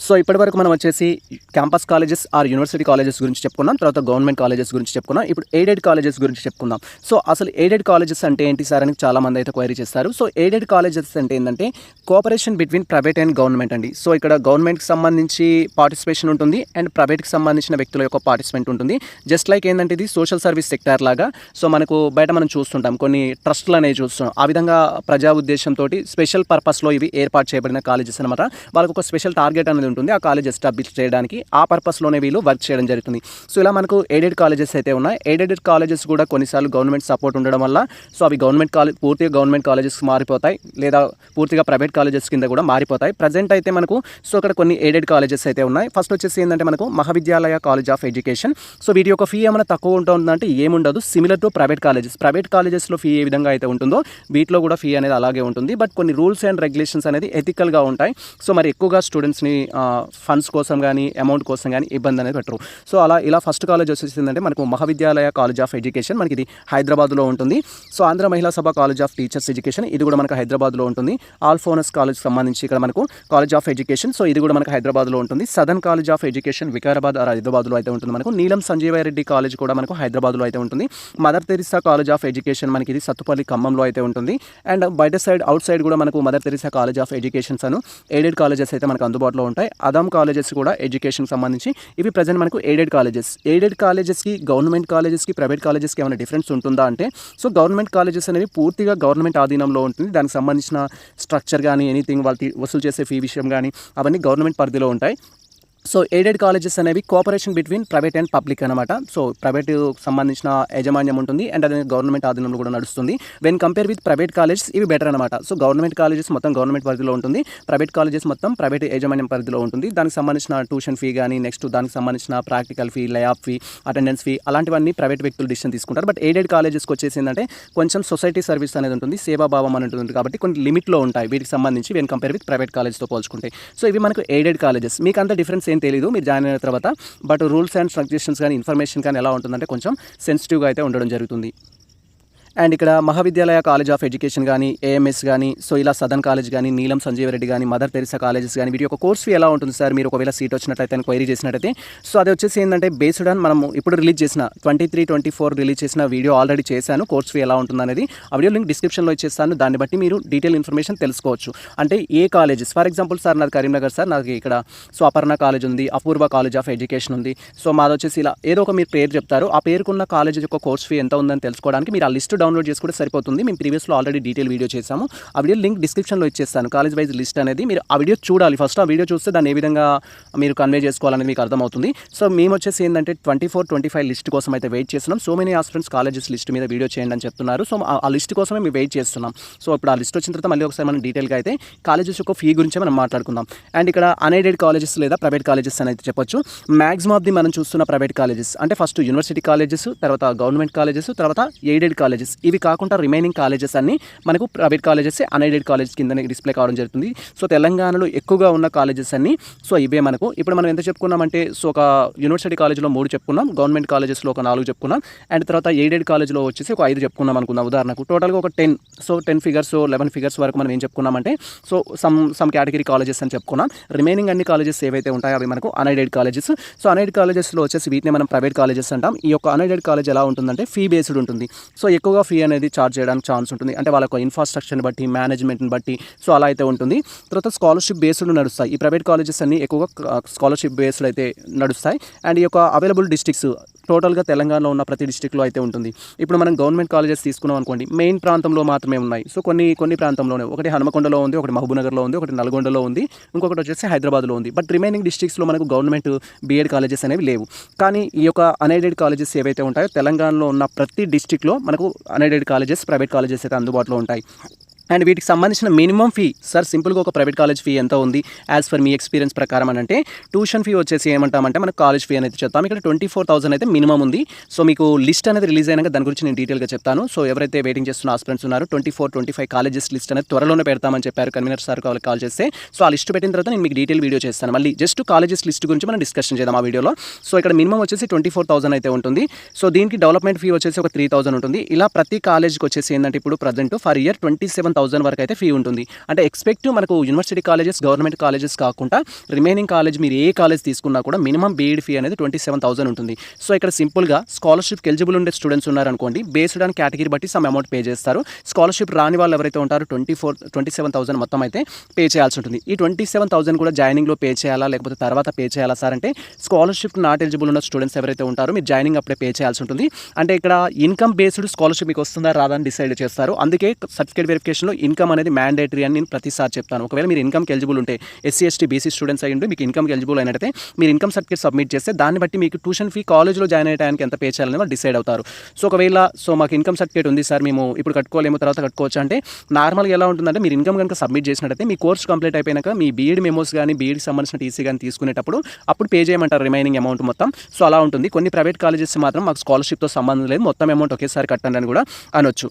సో ఇప్పటివరకు మనం వచ్చేసి campus colleges or university colleges గురించి చెప్పుకున్నాం తర్వాత గవర్నమెంట్ కాలేజెస్ గురించి చెప్పుకున్నాం ఇప్పుడు ఎయిడెడ్ కాలేజెస్ గురించి చెప్పుకుందాం. సో అసలు ఎయిడెడ్ కాలేజెస్ అంటే ఏంటి సార్ అని చాలా మంది అయితే క్వైరీ చేస్తారు. సో ఎయిడెడ్ కాలేజెస్ అంటే ఏంటంటే cooperation between private and government అండి. సో ఇక్కడ గవర్నమెంట్కి సంబంధించి పార్టిసిపేషన్ ఉంటుంది అండ్ ప్రైవేట్కి సంబంధించిన వ్యక్తుల యొక్క పార్టిసిపెంట్ ఉంటుంది. జస్ట్ లైక్ ఏంటంటే ఇది సోషల్ సర్వీస్ సెక్టార్ లాగా సో మనకు బయట మనం చూస్తుంటాం కొన్ని ట్రస్ట్లు అనేవి చూస్తున్నాం. ఆ విధంగా ప్రజా ఉద్దేశంతో స్పెషల్ పర్పస్లో ఇవి ఏర్పాటు చేయబడిన కాలేజెస్ అనమాట వాళ్ళకు ఒక స్పెషల్ టార్గెట్ అనేది ఉంటుంది. ఆ కాలేజ్ ఎస్టాబ్లిష్ చేయడానికి ఆ పర్పస్లోనే వీళ్ళు వర్క్ చేయడం జరుగుతుంది. సో ఇలా మనకు ఎయిడెడ్ కాలేజెస్ అయితే ఉన్నాయి. ఎయిడెడ్ కాలేజెస్ కూడా కొన్నిసార్లు గవర్నమెంట్ సపోర్ట్ ఉండడం వల్ల సో అవి గవర్నమెంట్ కాలేజ్ పూర్తిగా గవర్నమెంట్ కాలేజెస్ మారిపోతాయి. లేదా పూర్తిగా ప్రైవేట్ కాలేజెస్ కింద కూడా మారిపోతాయి. ప్రజెంట్ అయితే మనకు సో అక్కడ కొన్ని ఎయిడెడ్ కాలేజెస్ అయితే ఉన్నాయి. ఫస్ట్ వచ్చేసి ఏంటంటే మనకు Mahavidyalaya college of education. So వీటి యొక్క ఫీ ఏమైనా తక్కువ ఉంటుందంటే ఏముండదు. Similar to private colleges. Private కాలేజెస్లో ఫీ ఏ విధంగా అయితే ఉంటుందో వీటిలో కూడా ఫీ అనేది అలాగే ఉంటుంది. బట్ కొన్ని రూల్స్ అండ్ రెగ్యులేషన్స్ అనేది ఎథికల్గా ఉంటాయి. సో మరి ఎక్కువగా స్టూడెంట్స్ని ఫండ్స్ కోసం కానీ అమౌంట్ కోసం కానీ ఇబ్బంది అనేది పెట్టరు. సో అలా ఇలా ఫస్ట్ కాలేజ్ వచ్చేసిందంటే మనకు మహావిద్యాలయ కాలేజ్ ఆఫ్ ఎడ్యుకేషన్ మనకి ఇది హైదరాబాద్లో ఉంటుంది. సో ఆంధ్ర మహిళా సభ కాలేజ్ ఆఫ్ టీచర్స్ ఎడ్యుకేషన్ ఇది కూడా మనకు హైదరాబాద్లో ఉంటుంది. ఆల్ఫోనస్ కాలేజ్ సంబంధించి ఇక్కడ మనకు కాలేజ్ ఆఫ్ ఎడ్యుకేషన్ సో ఇది కూడా మనకు హైదరాబాద్లో ఉంటుంది. Southern college of education Vikarabad or హైదరాబాద్లో అయితే ఉంటుంది మనకు. నీలం సంజీవారెడ్డి రెడ్డి కాలేజ్ కూడా మనకు హైదరాబాద్లో అయితే ఉంటుంది. Mother Teresa college of education మనకి ఇది సత్తుపల్లి ఖమ్మంలో అయితే ఉంటుంది. అండ్ బయట సైడ్ అవుట్ సైడ్ కూడా మనకు Mother Teresa college of educations Anu aided colleges అయితే మనకు అందుబాటులో ఉంటాయి. అదాం కాలేజెస్ కూడా ఎడ్యుకేషన్కి సంబంధించి. ఇవి ప్రజెంట్ మనకు ఎయిడెడ్ కాలేజెస్. ఎయిడెడ్ కాలేజెస్కి గవర్నమెంట్ కాలేజెస్కి ప్రైవేట్ కాలేజెస్కి ఏమైనా డిఫరెన్స్ ఉంటుందా అంటే సో గవర్నమెంట్ కాలేజెస్ అనేవి పూర్తిగా గవర్నమెంట్ ఆధీనంలో ఉంటుంది. దానికి సంబంధించిన స్ట్రక్చర్ కానీ ఎనీథింగ్ వాళ్ళు వసూలు చేసే ఫీ విషయం కానీ అవన్నీ గవర్నమెంట్ పరిధిలో ఉంటాయి. సో ఎయిడెడ్ కాలేజెస్ అనేవి cooperation between private and public అనమాట సో ప్రైవేట్ సంబంధించిన యాజమాన్యం ఉంటుంది అండ్ అదే గవర్నమెంట్ ఆధీనంలో కూడా నడుస్తుంది. When compare with private colleges ఇవి బెటర్ అనమాట సో గవర్నమెంట్ కాలేజెస్ మొత్తం గవర్నమెంట్ పరిధిలో ఉంటుంది ప్రైవేట్ కాలేజెస్ మొత్తం ప్రైవేట్ యాజమాన్యం పరిధిలో ఉంటుంది. దానికి సంబంధించిన ట్యూషన్ ఫీ కానీ నెక్స్ట్ దానికి సంబంధించిన ప్రాక్టికల్ ఫీ లయాఫ్ ఫీ అటెండెన్స్ ఫీ అలాంటివన్నీ ప్రైవేట్ వ్యక్తులు డిసిషన్ తీసుకుంటారు. బట్ ఎయిడెడ్ కాలేజెస్కి వచ్చేసి ఏంటంటే కొంచెం సొసైటీ సర్వీస్ అనేది ఉంటుంది సేవాభావం అని ఉంటుంది కాబట్టి కొన్ని లిమిట్లో ఉంటాయి వీటికి సంబంధించి వెన్ కంపేర్ విత్ ప్రైవేట్ కాలేజ్తో పోల్చుకుంటే. సో ఇవి మనకు ఎయిడెడ్ కాలేజెస్ మీకు అంత డిఫరెన్స్ ఏం తెలియదు మీరు జాయిన్ అయిన తర్వాత. బట్ రూల్స్ అండ్ సజెషన్స్ కానీ ఇన్ఫర్మేషన్ కానీ ఎలా ఉంటుందంటే కొంచెం సెన్సిటివ్గా అయితే ఉండడం జరుగుతుంది. అండ్ ఇక్కడ మహావిద్యాలయ కాలేజ్ ఆఫ్ ఎడ్యుకేషన్ కానీ ఏఎంఎస్ కానీ సో ఇలా సదన్ కాలేజ్ కానీ నీలం సంజీవ్ రెడ్డి కానీ మదర్ తెరిసా కాలేజెస్ కానీ వీటి యొక్క కోర్స్ ఫీ ఎలా ఉంటుంది సార్? మీరు ఒకవేళ సీట్ వచ్చినట్లయితే క్వైరీ చేసినట్టయితే. సో అది వచ్చేసి ఏంటంటే బేస్డ్ ఆన్ మనం ఇప్పుడు రిలీజ్ చేసిన twenty three twenty four release చేసిన వీడియో ఆల్రెడీ చేశాను. కోర్స్ ఫీ ఎలా ఉంటుంది అనేది ఆ వీడియో లింక్ డిస్క్రిప్షన్లో ఇచ్చేస్తాను. దాన్ని బట్టి మీరు డీటెయిల్ ఇన్ఫర్మేషన్ తెలుసుకోవచ్చు. అంటే ఏ కాలేజెస్? ఫర్ ఎగ్జాంపుల్ సార్ నాది కరీంనగర్ సార్ నాకు ఇక్కడ సో అపర్ణ కాలేజ్ ఉంది అపూర్వ కాలేజ్ ఆఫ్ ఎడ్యుకేషన్ ఉంది. సో మాది వచ్చేసి ఇలా ఏదో ఒక మీరు పేరు చెప్తారు. ఆ పేరుకున్న కాలేజ్ యొక్క కోర్స్ ఫీ ఎంత ఉందని తెలుసుకోవడానికి మీరు ఆ లిస్ట్ డౌన్లోడ్ చేసుకుంటే సరిపోతుంది. మేము ప్రీవియస్లో ఆల్రెడీ డీటెయిల్ వీడియో చేశాము ఆ వీడియో లింక్ డిస్క్రిప్షన్లో ఇచ్చేస్తాను. కాలేజ్ వైజ్ లిస్ట్ అనేది మీరు ఆ వీడియో చూడాలి. ఫస్ట్ ఆ వీడియో చూస్తే దాన్ని ఏ విధంగా మీరు కన్వే చేసుకోవాలనేది మీకు అర్థమవుతుంది. సో మేము వచ్చేసి ఏంటంటే twenty four twenty five list కోసం అయితే వెయిట్ చేస్తున్నాం. So many aspirants colleges list మీద వీడియో చేయండి అని చెప్తున్నారు. సో ఆ- లిస్ట్ కోసమే మేము వెయిట్ చేస్తున్నాం. సో ఇప్పుడు ఆ లిస్ట్ వచ్చిన తర్వాత మళ్ళీ ఒకసారి మనం డీటెయిల్గా అయితే కాలేజెస్ యొక్క ఫీ గురించి మనం మాట్లాడుకుందాం. అండ్ ఇక్కడ అన్ఎయిడెడ్ కాలేజెస్ లేదా ప్రైవేట్ కాలేజెస్ అని అయితే చెప్పొచ్చు. మ్యాక్సిమం ఆఫ్ ది మనం చూస్తున్న ప్రైవేట్ కాలేజెస్ అంటే ఫస్ట్ యూనివర్సిటీ కాలేజెస్ తర్వాత గవర్నమెంట్ కాలేజెస్ తర్వాత ఎయిడెడ్ కాలేజెస్ ఇవి కాకుండా రిమైనింగ్ కాలేజెస్ అన్ని మనకు ప్రైవేట్ కాలేజెస్ అన్ఎయిడెడ్ కాలేజ్ కింద డిస్ప్లే కావడం జరుగుతుంది. సో తెలంగాణలో ఎక్కువగా ఉన్న కాలేజెస్ అన్ని సో ఇవే మనకు. ఇప్పుడు మనం ఎంత చెప్పుకున్నామంటే సో ఒక యూనివర్సిటీ కాలేజ్లో మూడు చెప్పుకున్నాం గవర్నమెంట్ కాలేజెస్లో ఒక నాలుగు చెప్పుకున్నాం అండ్ తర్వాత ఎయిడెడ్ కాలేజ్లో వచ్చేసి ఒక ఐదు చెప్పుకున్నాం అనుకుందాం. ఉదాహరణకు టోటల్గా ఒక ten so ten figures eleven figures వరకు మనం ఏం చెప్పుకున్నామంటే so some some category colleges అని చెప్పుకున్నాం. రిమైనింగ్ అన్ని కాలేజెస్ ఏవైతే ఉంటాయో అవి మనకు అన్ఎయిడెడ్ కాలేజెస్ సో అన్ఎయిడ్ కాలేజెస్లో వచ్చేసి వీటిని మనం ప్రైవేట్ కాలేజెస్ అంటాం. ఈ యొక్క అన్ఎయిడెడ్ కాలేజ్ ఎలా ఉంటుందంటే ఫీ బేస్డ్ ఉంటుంది. సో ఎక్కువగా ఫీ అనేది ఛార్జ్ చేయడానికి ఛాన్స్ ఉంటుంది. అంటే వాళ్ళ యొక్క ఇన్ఫ్రాస్ట్రక్చర్ని బట్టి మేనేజ్మెంట్ని బట్టి సో అలా అయితే ఉంటుంది. తర్వాత స్కాలర్షిప్ బేస్డ్ నడుస్తాయి. ఈ ప్రైవేట్ కాలేజెస్ అన్ని ఎక్కువగా uh, స్కాలర్షిప్ బేస్డ్ అయితే నడుస్తాయి. అండ్ ఈ యొక్క అవైలబుల్ డిస్ట్రిక్ట్స్ టోటల్గా తెలంగాణలో ఉన్న ప్రతి డిస్టిక్లో అయితే ఉంటుంది. ఇప్పుడు మనం గవర్నమెంట్ కాలేజెస్ తీసుకున్నాం అనుకోండి మెయిన్ ప్రాంతంలో మాత్రమే ఉన్నాయి. సో కొన్ని కొన్ని ప్రాంతంలోనే. ఒకటి హనుమకొండలో ఉంది ఒకటి మహబూబ్నగర్లో ఉంది ఒకటి నల్గొండలో ఉంది ఇంకొకటి వచ్చేసి హైదరాబాద్లో ఉంది. బట్ రిమైనింగ్ డిస్ట్రిక్ట్స్లో మనకు గవర్నమెంట్ బీఎడ్ కాలేజెస్ అనేవి లేవు. కానీ ఈ యొక్క అన్ఎయిడెడ్ కాలేజెస్ ఏవైతే ఉంటాయో తెలంగాణలో ఉన్న ప్రతి డిస్టిక్లో మనకు అన్ఎయిడెడ్ కాలేజెస్ ప్రైవేట్ కాలేజెస్ అయితే అందుబాటులో ఉంటాయి. అండ్ వీటికి సంబంధించిన మినిమం ఫీ సార్ సింపుల్గా ఒక ప్రైవేట్ కాలేజ్ ఫీ ఎంత ఉంది? యాజ్ ఫర్ మీ ఎక్స్పీరియన్స్ ప్రకారం అని అంటే ట్యూషన్ ఫీ వచ్చేసి ఏమంటామంటే మనకు కాలేజ్ ఫీ అనేది చెప్తాం. ఇక్కడ ట్వంటీ ఫోర్ థౌసండ్ అయితే మినిమం ఉంది. సో మీకు లిస్ట్ అనేది రిలీజ్ అయినాక దాని గురించి నేను డీటెయిల్గా చెప్తాను. సో ఎవరైతే వెయిటింగ్ చేస్తున్న ఆస్పిరెంట్స్ ఉన్నారో twenty four twenty five colleges list అనేది త్వరలోనే పెడతామని చెప్పారు. కన్వీనర్ సార్ వాళ్ళకి కాల్ చేస్తే. సో ఆ లిస్ట్ పెట్టిన తర్వాత నేను మీకు డీటెయిల్ వీడియో చేస్తాను. మళ్ళీ జస్ట్ కాలేజెస్ లిస్ట్ గురించి మనం డిస్కషన్ చేద్దాం ఆ వీడియోలో సో ఇక్కడ మినిమం వచ్చేసి ట్వంటీ ఫోర్ థౌసండ్ అయితే ఉంటుంది. సో దీనికి డెవలప్మెంట్ ఫీ వచ్చేసి ఒక త్రీ థౌసండ్ ఉంటుంది. ఇలా ప్రతి కాలేజ్కి వచ్చేసి ఏంటంటే ఇప్పుడు present for year twenty seven thousand వరకు అయితే ఫీ ఉంటుంది. అంటే ఎక్స్పెక్ట్ మనకు యూనివర్సిటీ కాలేజెస్ గవర్నమెంట్ కాలేజెస్ కాకుండా రిమైనింగ్ కాలేజ్ మీరు ఏ కాలేజ్ తీసుకున్నా కూడా మినిమం బీఈడ్ ఫీ అనేది ట్వంటీ సెవెన్ థౌసండ్ ఉంటుంది. సో ఇక్కడ సింపుల్గా స్కాలర్షిప్ ఎలిజిబుల్ ఉండే స్టూడెంట్స్ ఉన్నారనుకోండి బేస్డ్ ఆన్ కేటగిరీ బట్టి సమ్ అమౌంట్ పే చేస్తారు. స్కాలర్షిప్ రాని వాళ్ళు ఎవరైతే ఉంటారో twenty four twenty seven thousand మొత్తం అయితే పే చేయాల్సి ఉంటుంది. ఈ ట్వంటీ సెవెన్ థౌసండ్ కూడా జాయినింగ్లో పే చేయాలా లేకపోతే తర్వాత పే చేయాలా సార్ అంటే స్కాలర్షిప్ నాట్ ఎలిజిబుల్ ఉన్న స్టూడెంట్స్ ఎవరైతే ఉంటారో మీరు జాయినింగ్ అప్పుడే పే చేయాల్సి ఉంటుంది. అంటే ఇక్కడ ఇన్కమ్ బేస్డ్ స్కాలర్షిప్ మీకు వస్తుందా రాదా అని డిసైడ్ చేస్తారు. అందుకే సర్టిఫికేట్ వెరిఫికేషన్లో ఇన్కమ్ అనేది మ్యాండేటరీ అని నేను ప్రతిసారి చెప్తాను. ఒకవేళ మీరు ఇన్కమ్కి ఎలిజిబుల్ ఉంటే ఎస్సీ ఎస్టీ బీసీ స్టూడెంట్స్ అయ్యి ఉంటే మీకు ఇన్కమ్కి ఎలిజిబుల్ అయినట్టయితే మీరు ఇన్కమ్ సర్టిఫికేట్ సబ్మిట్ చేస్తే దాన్ని బట్టి మీకు ట్యూషన్ ఫీ కాలేజ్లో జాయిన్ అయ్యడానికి ఎంత పే చేయాలని వాళ్ళు డిసైడ్ అవుతారు. సో ఒకవేళ సో మాకు ఇన్కమ్ సర్టిఫికేట్ ఉంది సార్ మేము ఇప్పుడు కట్టుకోలేము తర్వాత కట్టుకోవచ్చు అంటే నార్మల్గా ఎలా ఉంటుందంటే మీరు ఇన్కమ్ కనుక సబ్మిట్ చేసినట్టయితే మీ కోర్స్ కంప్లీట్ అయిపోయినాక మీ బీఈడ్ మెమోస్ కానీ బీఈడ్కి సంబంధించిన టీసీ కానీ తీసుకునేటప్పుడు అప్పుడు పే చేయమంటారు రిమైనింగ్ అమౌంట్ మొత్తం. సో అలా ఉంటుంది. కొన్ని ప్రైవేట్ కాలేజెస్ మాత్రం మాకు స్కాలర్షిప్తో సంబంధం లేదు. మొత్తం అమౌంట్ ఒకేసారి కట్టండి అని కూడా అనొచ్చు.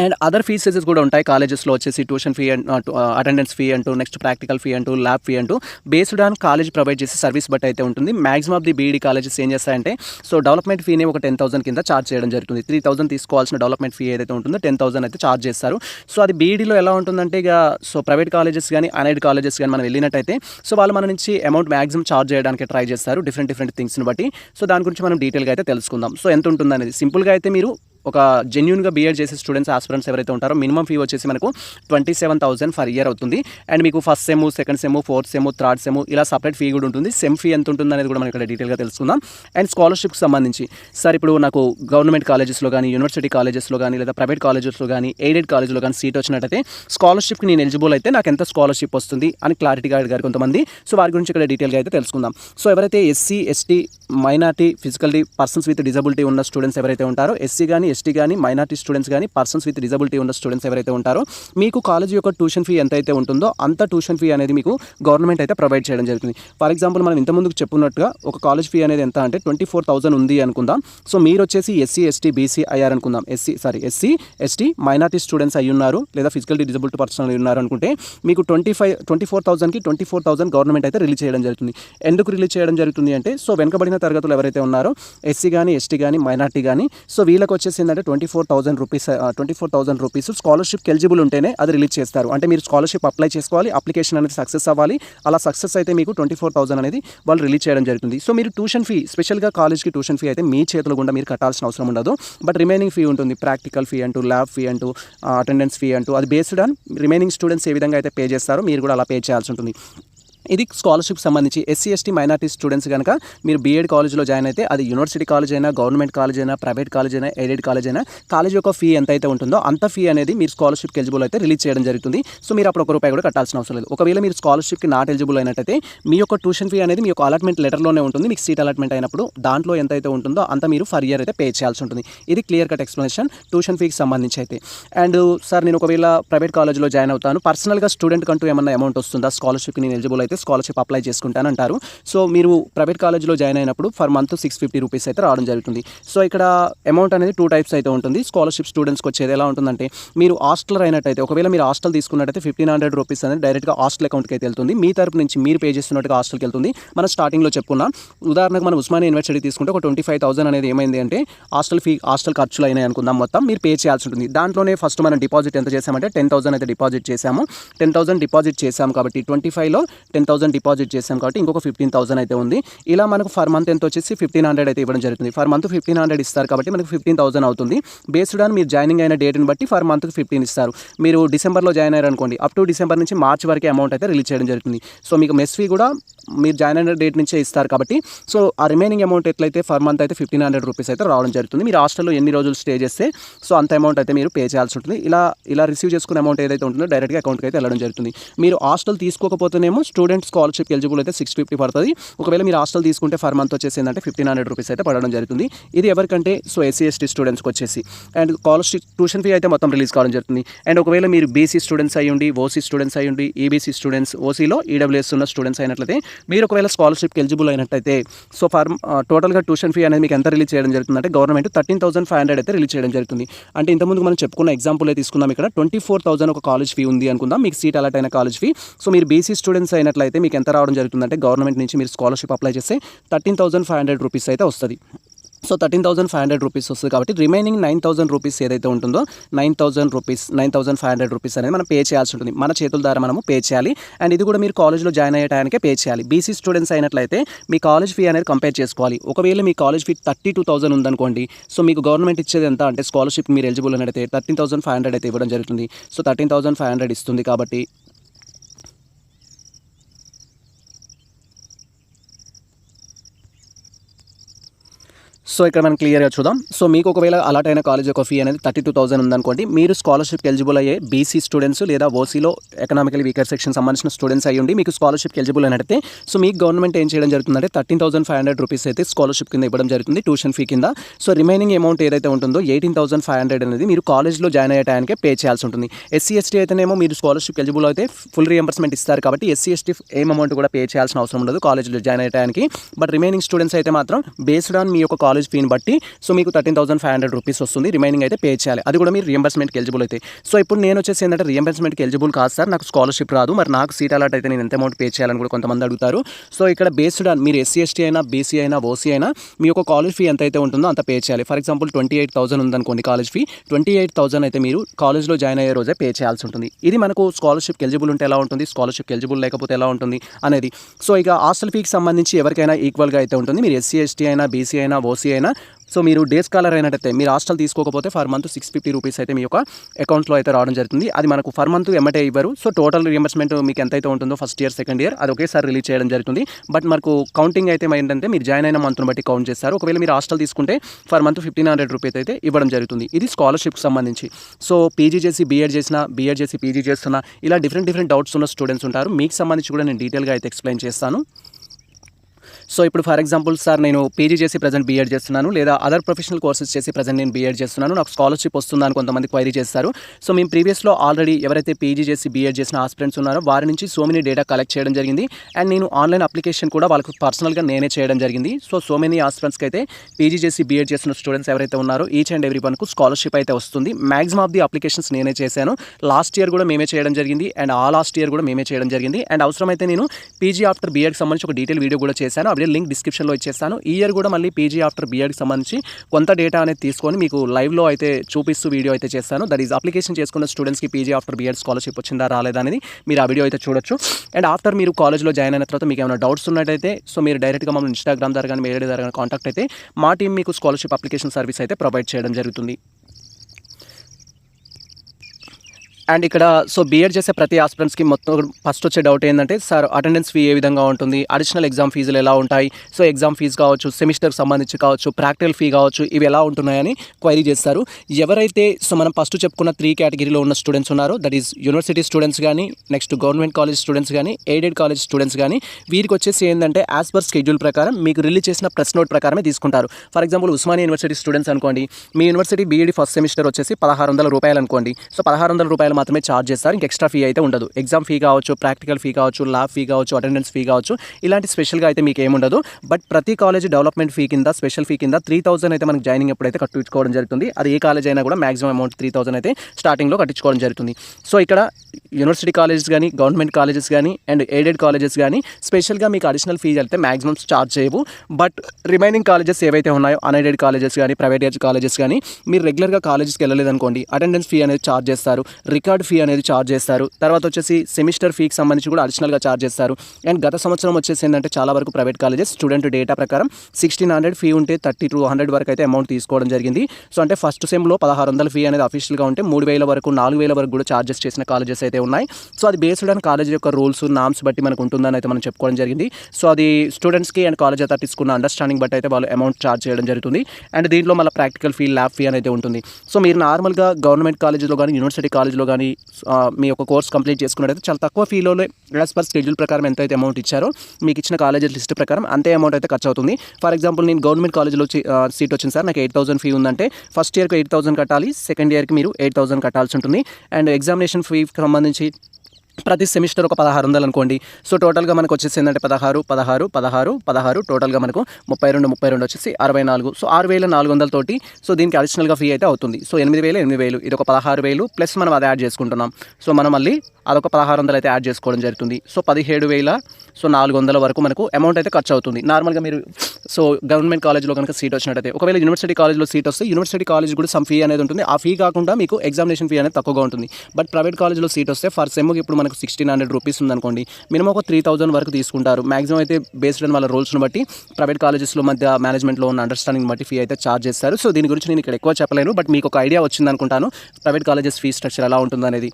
అండ్ అదర్ ఫీజెస్ కూడా ఉంటాయి. కాలేజెస్లో వచ్చేసి tuition fee and attendance fee అంటూ నెక్స్ట్ ప్రాక్టికల్ ఫీ అంటూ ల్యాబ్ ఫీ అంటూ బేస్డ్ ఆన్ కాలేజ్ ప్రొవైడ్ చేసే సర్వీస్ బట్టి అయితే ఉంటుంది. Maximum of the BEd colleges ఏం చేస్తాయంటే సో డెవలప్మెంట్ ఫీని ఒక టెన్ థౌసండ్ కింద చార్జ్ చేయడం జరుగుతుంది. త్రీ థౌసండ్ తీసుకోవాల్సిన డెవలప్మెంట్ ఫీ ఏదైతే ఉంటుందో టెన్ థౌసండ్ అయితే చార్జ్ చేస్తారు. సో అది బీఈడీలో ఎలా ఉంటుందంటే ఇక సో ప్రైవేట్ కాలేజెస్ కానీ అనైడ్ కాలేజెస్ కానీ మనం వెళ్ళినట్టయితే సో వాళ్ళు మన నుంచి అమౌంట్ మ్యాక్సిమం చార్జ్ చేయడానికి ట్రై చేస్తారు. డిఫరెంట్ డిఫరెంట్ థింగ్స్ని బట్టి. సో దాని గురించి మనం డీటెయిల్గా అయితే తెలుసుకుందాం. సో ఎంత ఉంటుంది అనేది సింపుల్గా అయితే మీరు ఒక జెన్యున్గా బీఎడ్ చేసే స్టూడెంట్స్ ఆస్పిరెంట్స్ ఎవరైతే ఉంటారో మినిమం ఫీ వచ్చేసి మనకు twenty seven thousand for year అవుతుంది. అండ్ మీకు first sem second sem fourth sem third sem ఇలా సపరేట్ ఫీ కూడా ఉంటుంది. సెమ్ ఫీ ఎంత ఉంటుంది అనేది కూడా మనం ఇక్కడ డీటెయిల్గా తెలుసుకుందాం. అండ్ స్కాలర్షిప్కి సంబంధించి సార్ ఇప్పుడు నాకు గవర్నమెంట్ కాలేజెస్లో కానీ యూనివర్సిటీ కాలేజెస్లో కానీ లేదా ప్రైవేట్ కాలేజెస్లో కానీ ఎయిడెడ్ కాలేజ్లో కానీ సీట్ వచ్చినట్టయితే స్కాలర్షిప్కి నేను ఎలిజిబుల్ అయితే నాకు ఎంత స్కాలర్షిప్ వస్తుంది అని క్లారిటీగా అడిగారు కొంతమంది. సో వారి గురించి ఇక్కడ డీటెయిల్గా అయితే తెలుసుకుందాం. సో ఎవరైతే SC ST minority physically persons with disability ఉన్న స్టూడెంట్స్ ఎవరైతే ఉంటారో ఎస్సీ కానీ ఎస్టీ కానీ మైనార్టీ స్టూడెంట్స్ కానీ పర్సన్స్ విత్ డిజబిలిటీ ఉన్న స్టూడెంట్స్ ఎవరైతే ఉంటారో మీకు కాలేజ్ యొక్క ట్యూషన్ ఫీ ఎంత అయితే ఉంటుందో అంత ట్యూషన్ ఫీ అనేది మీకు గవర్నమెంట్ అయితే ప్రొవైడ్ చేయడం జరుగుతుంది. ఫర్ ఎగ్జాంపుల్ మనం ఇంతకుముందుకు చెప్పున్నట్టుగా ఒక కాలేజ్ ఫీ అనేది ఎంత అంటే ట్వంటీ ఫోర్ థౌసండ్ ఉంది అనుకుందాం. సో మీరు వచ్చేసి ఎస్సీ ఎస్టీ బీసీ అయ్యారు అనుకుందాం. SC sorry SC ST minority students అయి ఉన్నారు లేదా ఫిజికల్లీ డిజబిలిటీ పర్సన్ అయి ఉన్నారు అనుకుంటే మీకు ట్వంటీ ఫైవ్ ట్వంటీ ఫోర్ థౌసండ్కి ట్వంటీ ఫోర్ థౌసండ్ గవర్నమెంట్ అయితే రిలీజ్ చేయడం జరుగుతుంది. ఎందుకు రిలీజ్ చేయడం జరుగుతుంది అంటే సో వెనుకబడిన తరగతులు ఎవరైతే ఉన్నారో ఎస్సీ కానీ ఎస్టీ కానీ మైనార్టీ కానీ సో వీళ్ళకి వచ్చేసి వచ్చిందంటే twenty four thousand rupees twenty four thousand rupees scholarship eligible ఉంటేనే అది రిలీజ్ చేస్తారు. అంటే మీరు స్కాలర్షిప్ అప్లై చేసుకోవాలి అప్లికేషన్ అనేది సక్సెస్ అవ్వాలి. అలా సక్సెస్ అయితే మీకు ట్వంటీ ఫోర్ థౌసండ్ అనేది వాళ్ళు రిలీజ్ చేయడం జరుగుతుంది. సో మీరు ట్యూషన్ ఫీ స్పెషల్గా కాలేజ్కి ట్యూషన్ ఫీ అయితే మీ చేతులు గుండా మీరు కట్టాల్సిన అవసరం ఉండదు. బట్ రిమైనింగ్ ఫీ ఉంటుంది. ప్రాక్టికల్ ఫీ అంటూ ల్యాబ్ ఫీ అంటూ అటెండెన్స్ ఫీ అంటూ. అది బేస్డ్ ఆన్ రిమైనింగ్ స్టూడెంట్స్ ఏ విధంగా అయితే పే చేస్తారో మీరు కూడా అలా పే చేయాల్సి ఉంటుంది. ఇది స్కాలర్షిప్ సంబంధించి ఎస్సీ ఎస్టీ మైనార్టీ స్టూడెంట్స్ కనుక మీరు బీఎడ్ కాలేజ్లో జాయిన్ అయితే అది యూనివర్సిటీ కాలేజ్ అయినా గవర్నమెంట్ కాలేజ్ అయినా ప్రైవేట్ కాలేజ్ అయినా ఎయిడెడ్ కాలేజ్ అయినా కాలేజ్ యొక్క ఫీ ఎంత అయితే ఉంటుందో అంత ఫీ అనేది మీరు స్కాలర్షిప్కి ఎలిజిబుల్ అయితే రిలీజ్ చేయడం జరుగుతుంది. సో మీరు అప్పుడు ఒక రూపాయి కూడా కట్టాల్సిన అవసరం లేదు. ఒకవేళ మీరు స్కాలర్షిప్కి నాట్ ఎలిజిబుల్ అయినట్టయితే మీ యొక్క ట్యూషన్ ఫీ అనేది మీ యొక్క అలాట్మెంట్ లెటర్లోనే ఉంటుంది. మీకు సీట్ అలాట్మెంట్ అయినప్పుడు దాంట్లో ఎంత అయితే ఉంటుందో అంత మీరు ఫర్ ఇయర్ అయితే పే చేయాల్సి ఉంటుంది. ఇది క్లియర్ కట్ ఎక్స్ప్లెనేషన్ ట్యూషన్ ఫీకి సంబంధించి అయితే. అండ్ సార్ నేను ఒకవేళ ప్రైవేట్ కాలేజ్లో జాయిన్ అవుతాను. పర్సనల్గా స్టూడెంట్ కంటూ ఏమన్నా అమౌంట్ వస్తుందా? స్కాలర్షిప్కి నేను ఎలిజిబుల్ అయితే స్కాలర్షిప్ అప్లై చేసుకుంటాను అంటారు సో మీరు ప్రైవేట్ కాలేజ్లో జాయిన్ అయినప్పుడు for month six fifty rupees అయితే రావడం జరుగుతుంది. సో ఇక్కడ అమౌంట్ అనేది టూ టైప్స్ అయితే ఉంటుంది. స్కాలర్షిప్ స్టూడెంట్స్కి వచ్చేది ఎలా ఉంటుందంటే మీరు హాస్టలర్ అయినట్టయితే ఒకవేళ మీరు హాస్టల్ తీసుకున్నట్టయితే ఫిఫ్టీన్ హండ్రెడ్ రూపీస్ అనేది డైరెక్ట్గా హాస్టల్ అకౌంట్కి అయితే వెళ్తుంది. మీ తరపు నుంచి మీరు పే చేస్తున్నట్టుగా హాస్టల్కి వెళ్తుంది. మనం స్టార్టింగ్లో చెప్పుకున్నాం. ఉదాహరణకు మనం ఉస్మానియా యూనివర్సిటీ తీసుకుంటే ఒక ట్వంటీ ఫైవ్ థౌసండ్ అనేది ఏమైంది అంటే హాస్టల్ ఫీ హాస్టల్ ఖర్చులు అయినాయి అనుకుందాం మొత్తం. మీరు పే చేయాల్సి ఉంటుంది. దాంట్లోనే ఫస్ట్ మనం డిపాజిట్ ఎంత చేసామంటే టెన్ థౌసండ్ అయితే డిపాజిట్ చేసాము టెన్ థౌసండ్ డిపాజిట్ చేసాము కాబట్టి ట్వంటీ ఫైవ్లో టెన్ థౌసండ్ డిపాజిట్ చేసాం కాబట్టి ఇంకొక ఫిఫ్టీన్ థౌసండ్ అయితే ఉంది. ఇలా మనకు ఫర్ మంత్ ఎంత వచ్చేసి ఫిఫ్టీన్ హండ్రెడ్ అయితే ఇవ్వడం జరుగుతుంది. ఫర్ మంత్ ఫిఫ్టీన్ హండ్రెడ్ ఇస్తారు కాబట్టి మనకు ఫిఫ్టీన్ థౌసండ్ అవుతుంది. బేస్డ్ ఆన్ మీరు జాయినింగ్ అయిన డేట్ని బట్టి ఫర్ మంత్కి ఫిఫ్టీన్ ఇస్తారు. మీరు డిసెంబర్లో జాయిన్ అయ్యారు అనుకోండి అప్ టు డిసెంబర్ నుంచి మార్చ్ వరకు అమౌంట్ అయితే రిలీజ్ చేయడం జరుగుతుంది. సో మీకు మెస్ ఫీ కూడా మీరు జాయిన్ అయిన డేట్ నుంచే ఇస్తారు కాబట్టి. సో ఆ రిమైనింగ్ అమౌంట్ ఎట్లయితే ఫర్ మంత్ అయితే ఫిఫ్టీన్ హండ్రెడ్ రూపీస్ అయితే రావడం జరుగుతుంది. మీరు హాస్టల్లో ఎన్ని రోజులు స్టే చేస్తే సో అంత అమౌంట్ అయితే మీరు పే చేయాల్సి ఉంటుంది. ఇలా ఇలా రిసీవ్ చేసుకునే అమౌంట్ ఏదైతే ఉంటుందో డైరెక్ట్గా అకౌంట్కి అయితే వెళ్ళడం జరుగుతుంది. మీరు హాస్టల్ తీసుకోకపోతేనేమో స్టూడెంట్ స్కాలర్షిప్ ఎలిజిబుల్ అయితే సిక్స్ ఫిఫ్టీ పడుతుంది. ఒకవేళ మీరు హాస్టల్ తీసుకుంటే ఫర్ మంత్ వచ్చేసి ఏంటంటే ఫిఫ్టీన్ హండ్రెడ్ రూపీస్ అయితే పడడం జరుగుతుంది. ఇది ఎవరికంటే సో ఎస్సీ ఎస్టీ స్టూడెంట్స్కి వచ్చేసి. అండ్ స్కాలర్షిప్ ట్యూషన్ ఫీ అయితే మొత్తం రిలీజ్ కావడం జరుగుతుంది. అండ్ ఒకవేళ మీరు బీసీ స్టూడెంట్స్ అయ్యండి ఓసీ స్టూడెంట్స్ అయ్యండి ఈబీసీ స్టూడెంట్స్ ఓసీలో ఈడబ్ల్యూఎస్ ఉన్న స్టూడెంట్స్ అయినట్లయితే మీరు ఒకవేళ స్కాలర్షిప్కి ఎలిజిబుల్ అయినట్టయితే సో ఫార్ టోటల్గా ట్యూషన్ ఫీ అనేది మీకు ఎంత రిలీజ్ చేయడం జరుగుతుంది అంటే government thirteen thousand five hundred అయితే రిలీజ్ చేయడం జరుగుతుంది. అంటే ఇంతకుముందు మనం చెప్పుకున్న ఎగ్జాంపుల్ అయితే తీసుకుందాం ఇక్కడ. ట్వంటీ ఫోర్ థౌసండ్ ఒక కాలేజ్ ఫీ ఉంది అనుకుందాం. మీకు సీట్ అలాట్ అయిన కాలేజ్ ఫీ. సో మీరు బీసీ స్టూడెంట్స్ అయినట్లయితే మీకు ఎంత రావడం జరుగుతుందంటే గవర్నమెంట్ నుంచి మీరు స్కాలర్షిప్ అప్లై చేస్తే thirteen thousand five hundred rupees అయితే వస్తుంది. So thirteen thousand five hundred rupees వస్తుంది కాబట్టి రిమైనింగ్ నైన్ థౌసండ్ రూపీస్ ఏదైతే ఉంటుందో nine thousand rupees nine thousand five hundred rupees అనేది మనం పే చేయాల్సి ఉంటుంది. మన చేతుల ద్వారా మనము పే చేయాలి. అండ్ ఇది కూడా మీరు కాలేజ్లో జాయిన్ అయ్యే టైంకే పే చేయాలి. బీసీ స్టూడెంట్స్ అయినట్లయితే మీ కాలేజ్ ఫీ అనేది కంపేర్ చేసుకోవాలి. ఒకవేళ మీ college fee thirty two thousand ఉందనుకోండి సో మీకు గవర్నమెంట్ ఇచ్చేది ఎంత అంటే స్కాలర్షిప్ మీరు ఎలిజిబుల్ అయితే థర్టీన్ థౌసండ్ ఫైవ్ హండ్రెడ్ అయితే ఇవ్వడం జరుగుతుంది. So thirteen thousand five hundred ఇస్తుంది కాబట్టి సో ఇక్కడ మనం క్లియర్గా చూద్దాం. సో మీకు ఒకవేళ అలాట్ అయిన కాలేజ్ యొక్క ఫీ అనేది థర్టీ టూ థౌసండ్ ఉందనుకోండి మీరు స్కాలర్షిప్కి ఎలిజిబుల్ అయ్యే బీసీ స్టూడెంట్స్ లేదా ఓసీలో ఎకనామికల్ వీకర్ సెక్షన్ సంబంధించిన స్టూడెంట్స్ అయ్యండి మీకు స్కాలర్షిప్కి ఎలిజిబుల్ అయినట్టయితే సో మీకు గవర్నమెంట్ ఏం చేయడం జరుగుతుందంటే thirteen thousand five hundred rupees అయితే స్కాలర్షిప్ కింద ఇవ్వడం జరుగుతుంది ట్యూషన్ ఫీ కింద. సో రిమైనింగ్ అమౌంట్ ఏదైతే ఉంటుందో ఎయిటీన్ థౌసండ్ ఫైవ్ హండ్రెడ్ అనేది మీరు కాలేజ్లో జాయిన్ అయ్యే టైంకే పే చేయాల్సి ఉంటుంది. ఎస్సీ ఎస్టీ అయితేనేమో మీరు స్కాలర్షిప్ ఎలిజిబుల్ అయితే ఫుల్ రియంబర్స్మెంట్ ఇస్తారు కాబట్టి ఎస్సీ ఎస్టీ ఏం అమౌంట్ కూడా పే చేయాల్సిన అవసరం ఉండదు కాలేజ్లో జాయిన్ అయ్యే టైంకి బట్ రిమైనింగ్ స్టూడెంట్స్ అయితే మాత్రం బేస్డ్ ఆన్ మీ యొక్క కాలేజ్ ఫీని బట్టి సో మీకు thirteen thousand five hundred rupees వస్తుంది. రిమైనింగ్ అయితే పే చేయాలి. అది కూడా మీరు రియంబర్స్మెంట్కి ఎలిజిబుల్ అయితే. సో ఇప్పుడు నేను వచ్చేసి ఏంటంటే రియంబర్స్మెంట్కి ఎలిజిబుల్ కాదు సార్. నాకు స్కాలర్షిప్ రాదు. మరి నాకు సీట్ అలాట్ అయితే నేను ఎంత అమౌంట్ పే చేయాలని కూడా కొంతమంది అడుగుతారు. సో ఇక్కడ బేస్డ్ ఆన్ మీరు ఎస్సీ ఎస్టీ అయినా బీసీ అయినా ఓసీ అయినా మీ యొక్క కాలేజ్ ఫీ ఎంత అయితే ఉంటుందో అంత పే చేయాలి. For example twenty eight thousand ఉందనుకోండి college fee twenty eight thousand అయితే మీరు కాలేజ్లో జాయిన్ అయ్యే రోజే పే చేయాల్సి ఉంటుంది. ఇది మనకు స్కాలర్షిప్కి ఎలిజిబుల్ ఉంటే ఎలా ఉంటుంది? స్కాలర్షిప్ ఎలిజిబుల్ లేకపోతే ఎలా ఉంటుంది? అనేది. సో ఇక హాస్టల్ ఫీకి సంబంధించి ఎవరికైనా ఈక్వల్గా అయితే ఉంటుంది. మీరు ఎస్సీ ఎస్టీ అయినా బీసీ అయినా ఓసీ అయినా. సో మీరు డే స్కాలర్ అయినట్టయితే మీరు హాస్టల్ తీసుకోకపోతే for month six fifty rupees అయితే మీ యొక్క అకౌంట్లో అయితే రావడం జరుగుతుంది. అది మనకు ఫర్ మంత్ ఎమ్మటే ఇవ్వరు. సో టోటల్ రియంబర్స్మెంట్ మీకు ఎంతైతే ఉంటుందో ఫస్ట్ ఇయర్ సెకండ్ ఇయర్ అది ఒకేసారి రిలీజ్ చేయడం జరుగుతుంది. బట్ మనకు కౌంటింగ్ అయితే ఏంటంటే మీరు జాయిన్ అయిన మంత్ను బట్టి కౌంట్ చేస్తారు. ఒకవేళ మీరు హాస్టల్ తీసుకుంటే for month fifteen hundred rupees అయితే ఇవ్వడం జరుగుతుంది. ఇది స్కాలర్షిప్కి సంబంధించి. సో పీజీ చేసి బీఎడ్ చేసిన బీఎడ్ చేసి పీజీ చేస్తున్నా ఇలా డిఫరెంట్ డిఫరెంట్ డౌట్స్ ఉన్న స్టూడెంట్స్ ఉంటారు. మీకు సంబంధించి కూడా నేను డీటెయిల్గా అయితే ఎక్స్ప్లెయిన్ చేస్తాను. సో ఇప్పుడు ఫర్ ఎగ్జాంపుల్ సార్ నేను పీజీ చేసి ప్రజెంట్ బీఎడ్ చేస్తున్నాను లేదా అదర్ ప్రొఫెషనల్ కోర్సెస్ చేసి ప్రజెంట్ నేను బీఎడ్ చేస్తున్నాను నాకు స్కాలర్షిప్ వస్తుందా అని కొంతమంది క్వైరీ చేస్తారు. సో మేము ప్రీవియస్లో ఆల్రెడీ ఎవరైతే పీజీ చేసి బీఎడ్ చేసిన ఆస్పిరెంట్స్ ఉన్నారో వారి నుంచి సో మెనీ డేటా కలెక్ట్ చేయడం జరిగింది. అండ్ నేను ఆన్లైన్ అప్లికేషన్ కూడా వాళ్ళకు పర్సనల్గా నేనే చేయడం జరిగింది. సో సో మెనీ ఆస్పిరెంట్స్కి అయితే పీజీ చేసి బీఎడ్ చేసిన స్టూడెంట్స్ ఎవరైతే ఉన్నారో ఈచ్ అండ్ ఎవ్రీ వన్కు స్కాలర్షిప్ అయితే వస్తుంది. మ్యాక్సిమం ఆఫ్ ది అప్లికేషన్స్ నేనే చేశాను. లాస్ట్ ఇయర్ కూడా మేమే చేయడం జరిగింది. అండ్ ఆ లాస్ట్ ఇయర్ కూడా మేమే చేయడం జరిగింది. అండ్ అవసరమైతే నేను పీజీ ఆఫ్టర్ బీఎడ్కి సంబంధించి ఒక డీటెయిల్ వీడియో కూడా చేశాను. అప్పుడే లింక్ డిస్క్రిప్షన్లో ఇచ్చేస్తాను. ఈ ఇయర్ కూడా మళ్ళీ పీజీ ఆఫ్టర్ బీఎడ్కి సంబంధించి కొంత డేటా అనేది తీసుకొని మీకు లైవ్లో అయితే చూపిస్తూ వీడియో అయితే చేస్తాను. దట్ ఈజ్ అప్లికేషన్ చేసుకున్న స్టూడెంట్స్కి పీజీ ఆఫ్టర్ బీఎడ్ స్కాలర్షిప్ వచ్చిందా రాలేదా అనేది మీరు ఆ వీడియో అయితే చూడొచ్చు. అండ్ ఆఫ్టర్ మీరు కాలేజ్లో జాయిన్ అయిన తర్వాత మీకు ఏమైనా డౌట్స్ ఉన్నట్టయితే సో మీరు డైరెక్ట్గా మమ్మల్ని ఇన్స్టాగ్రామ్ ద్వారా కానీ మెయిల్ ద్వారా కానీ కాంటాక్ట్ అయితే మా టీం మీకు స్కాలర్షిప్ అప్లికేషన్ సర్వీస్ అయితే ప్రొవైడ్ చేయడం జరుగుతుంది. అండ్ ఇక్కడ సో బీఎడ్ చేసే ప్రతి ఆస్పిరెంట్స్కి మొత్తం ఫస్ట్ వచ్చే డౌట్ ఏంటంటే సార్ అటెండెన్స్ ఫీ ఏ విధంగా ఉంటుంది? అడిషనల్ ఎగ్జామ్ ఫీజులు ఎలా ఉంటాయి? సో ఎగ్జామ్ ఫీజు కావచ్చు సెమిస్టర్కి సంబంధించి కావచ్చు ప్రాక్టికల్ ఫీ కావచ్చు ఇవి ఎలా ఉంటున్నాయని క్వైరీ చేస్తారు. ఎవరైతే సో మనం ఫస్ట్ చెప్పుకున్న త్రీ కేటగిరీలో ఉన్న స్టూడెంట్స్ ఉన్నారో దట్ ఈస్ యూనివర్సిటీ స్టూడెంట్స్ కానీ నెక్స్ట్ గవర్నమెంట్ కాలేజ్ స్టూడెంట్స్ కానీ ఎయిడెడ్ కాలేజ్ స్టూడెంట్స్ కానీ వీరికి వచ్చేసి ఏంటంటే యాజ్ పర్ స్కెడ్యూల్ ప్రకారం మీకు రిలీజ్ చేసిన ప్రెస్ నోట్ ప్రకారమే తీసుకుంటారు. For example Osmania university students అనుకోండి మీ యూనివర్సిటీ బీఈడి ఫస్ట్ సెమిస్టర్ వచ్చేసి పదహారు వందల రూపాయలు అనుకోండి. సో పదహారు వందల రూపాయలు మాత్రమే ఛార్జ్ చేస్తారు. ఇంక ఎక్స్ట్రా ఫీ అయితే ఉండదు. ఎగ్జామ్ ఫీ కావచ్చు ప్రాక్టికల్ ఫీ కావచ్చు ల్యాబ్ ఫీ కావచ్చు అటెండెన్స్ ఫీ కావచ్చు ఇలాంటి స్పెషల్గా అయితే మీకు ఏముండదు. బట్ ప్రతి కాలేజ్ డెవలప్మెంట్ ఫీ కింద స్పెషల్ ఫీ కింద త్రీ థౌసండ్ అయితే మనకి జాయినింగ్ ఎప్పుడైతే కట్టించుకోవడం జరుగుతుంది అది ఏ కాలేజ్ అయినా కూడా మాక్సిమం అమౌంట్ త్రీ థౌసండ్ అయితే స్టార్టింగ్లో కట్టించుకోవడం జరుగుతుంది. సో ఇక్కడ యూనివర్సిటీ కాలేజెస్ కానీ గవర్నమెంట్ కాలేజెస్ కానీ అండ్ ఎయిడెడ్ కాలేజెస్ కానీ స్పెషల్గా మీకు అడిషనల్ ఫీజు అయితే మాక్సిమం చార్జ్ చేయవు. బట్ రిమైనింగ్ కాలేజెస్ ఏవైతే ఉన్నాయో అన్ఎయిడెడ్ కాలేజెస్ కానీ ప్రైవేట్ కాలేజెస్ కానీ మీరు రెగ్యులర్గా కాలేజెస్కి వెళ్ళలేదనుకోండి అటెండెన్స్ ఫీ అనేది ఛార్జ్ చేస్తారు. రికార్డ్ ఫీ అనేది చార్జ్ చేస్తారు. తర్వాత వచ్చేసి సెమిస్టర్ ఫీకి సంబంధించి కూడా అడిషనల్గా చార్జ్ చేస్తారు. అండ్ గత సంవత్సరం వచ్చేసి ఏంటంటే చాలా వరకు ప్రైవేట్ కాలేజెస్ స్టూడెంట్ డేటా ప్రకారం సిక్స్టీన్ హండ్రెడ్ ఫీ ఉంటే థర్టీ టూ హండ్రెడ్ వరకు అయితే అమౌంట్ తీసుకోవడం జరిగింది. సో అంటే ఫస్ట్ సెమ్లో పదహారు వందల ఫీ అనేది అఫీషియల్గా ఉంటే మూడు వేల వరకు నాలుగు వేల వరకు కూడా చార్జెస్ చేసిన కాలేజెస్ అయితే ఉన్నాయి. సో అది బేస్డ్ ఆన్ కాలేజ్ యొక్క రూల్స్ నామ్స్ బట్టి మనకు ఉంటుందని అయితే మనం చెప్పుకోవడం జరిగింది. సో అది స్టూడెంట్స్కి అండ్ కాలేజ్ అయితే తీసుకున్న అండర్స్టాండింగ్ బట్టి అయితే వాళ్ళు అమౌంట్ ఛార్జ్ చేయడం జరుగుతుంది. అండ్ దీంట్లో మళ్ళీ ప్రాక్టికల్ ఫీ ల్యాబ్ ఫీ అనేది ఉంటుంది. సో మీరు నార్మల్గా గవర్నమెంట్ కాలేజ్లో కానీ యూనివర్సిటీ కాలేజ్లో కానీ మీ యొక్క కోర్స్ కంప్లీట్ చేసుకున్నట్టయితే చాలా తక్కువ ఫీలో యాజ్ పర్ స్కెడ్యూల్ ప్రకారం ఎంత అయితే అమౌంట్ ఇచ్చారో మీకు ఇచ్చిన కాలేజెస్ లిస్ట్ ప్రకారం అంతే అమౌంట్ అయితే ఖర్చు అవుతుంది. ఫర్ ఎగ్జాంపుల్ నేను గవర్నమెంట్ కాలేజ్లో సీట్ వచ్చింది సార్. నాకు ఎయిట్ థౌసండ్ ఫీ ఉందంటే ఫస్ట్ ఇయర్కి ఎయిట్ థౌసండ్ కట్టాలి సెకండ్ ఇయర్కి మీరు ఎయిట్ థౌసండ్ కట్టాల్సి ఉంటుంది. అండ్ ఎగ్జామినేషన్ ఫీకి సంబంధించి ప్రతి సెమిస్టర్ ఒక పదహారు వందలు అనుకోండి. సో టోటల్గా మనకు వచ్చేసి ఏంటంటే పదహారు పదహారు పదహారు పదహారు టోటల్గా మనకు ముప్పై రెండు ముప్పై రెండు వచ్చేసి అరవై నాలుగు. సో ఆరు వేల నాలుగు వందలతోటి సో దీనికి అడిషనల్గా ఫీ అయితే అవుతుంది. సో ఎనిమిది వేలు ఎనిమిది వేలు. ఇది ఒక పదహారు వేలు ప్లస్ మనం అది యాడ్ చేసుకుంటున్నాం. సో మనం మళ్ళీ అదొక పదహారు వందలు అయితే యాడ్ చేసుకోవడం జరుగుతుంది. సో పదిహేడు వేల సో నాలుగు వందల వరకు మనకు అమౌంట్ అయితే ఖర్చు అవుతుంది. నార్మల్గా మీరు సో గవర్నమెంట్ కాలేజ్లో కనుక సీట్ వచ్చినట్టయితే ఒకవేళ యూనివర్సిటీ కాలేజ్లో సీట్ వస్తే యూనివర్సిటీ కాలేజ్ కూడా సమ్ ఫీ అనేది ఉంటుంది. ఆ ఫీ కాకుండా మీకు ఎగ్జామినేషన్ ఫీ అనేది తక్కువగా ఉంటుంది. బట్ ప్రైవేట్ కాలేజ్లో సీట్ వస్తే ఫర్ సెమ్కి ఇప్పుడు మనకు సిక్స్టీన్ హండ్రెడ్ రూపీస్ ఉందనుకోండి మినిమం ఒక త్రీ థౌసండ్ వరకు తీసుకుంటారు. మాక్సిమం అయితే బేస్డ్ ఆన్ వాళ్ళ రూల్స్ని బట్టి ప్రైవేట్ కాలేజెస్లో మధ్య మేనేజ్మెంట్లో ఉన్న అండర్స్టాండింగ్ బట్టి ఫీ అయితే చార్జ్ చేస్తారు. సో దీని గురించి నేను ఇక్కడ ఎక్కువ చెప్పలేను బట్ మీకు ఒక ఐడియా వచ్చింది అనుకుంటాను ప్రైవేట్ కాలేజెస్ ఫీ స్ట్రక్చర్ ఎలా ఉంటుందనేది.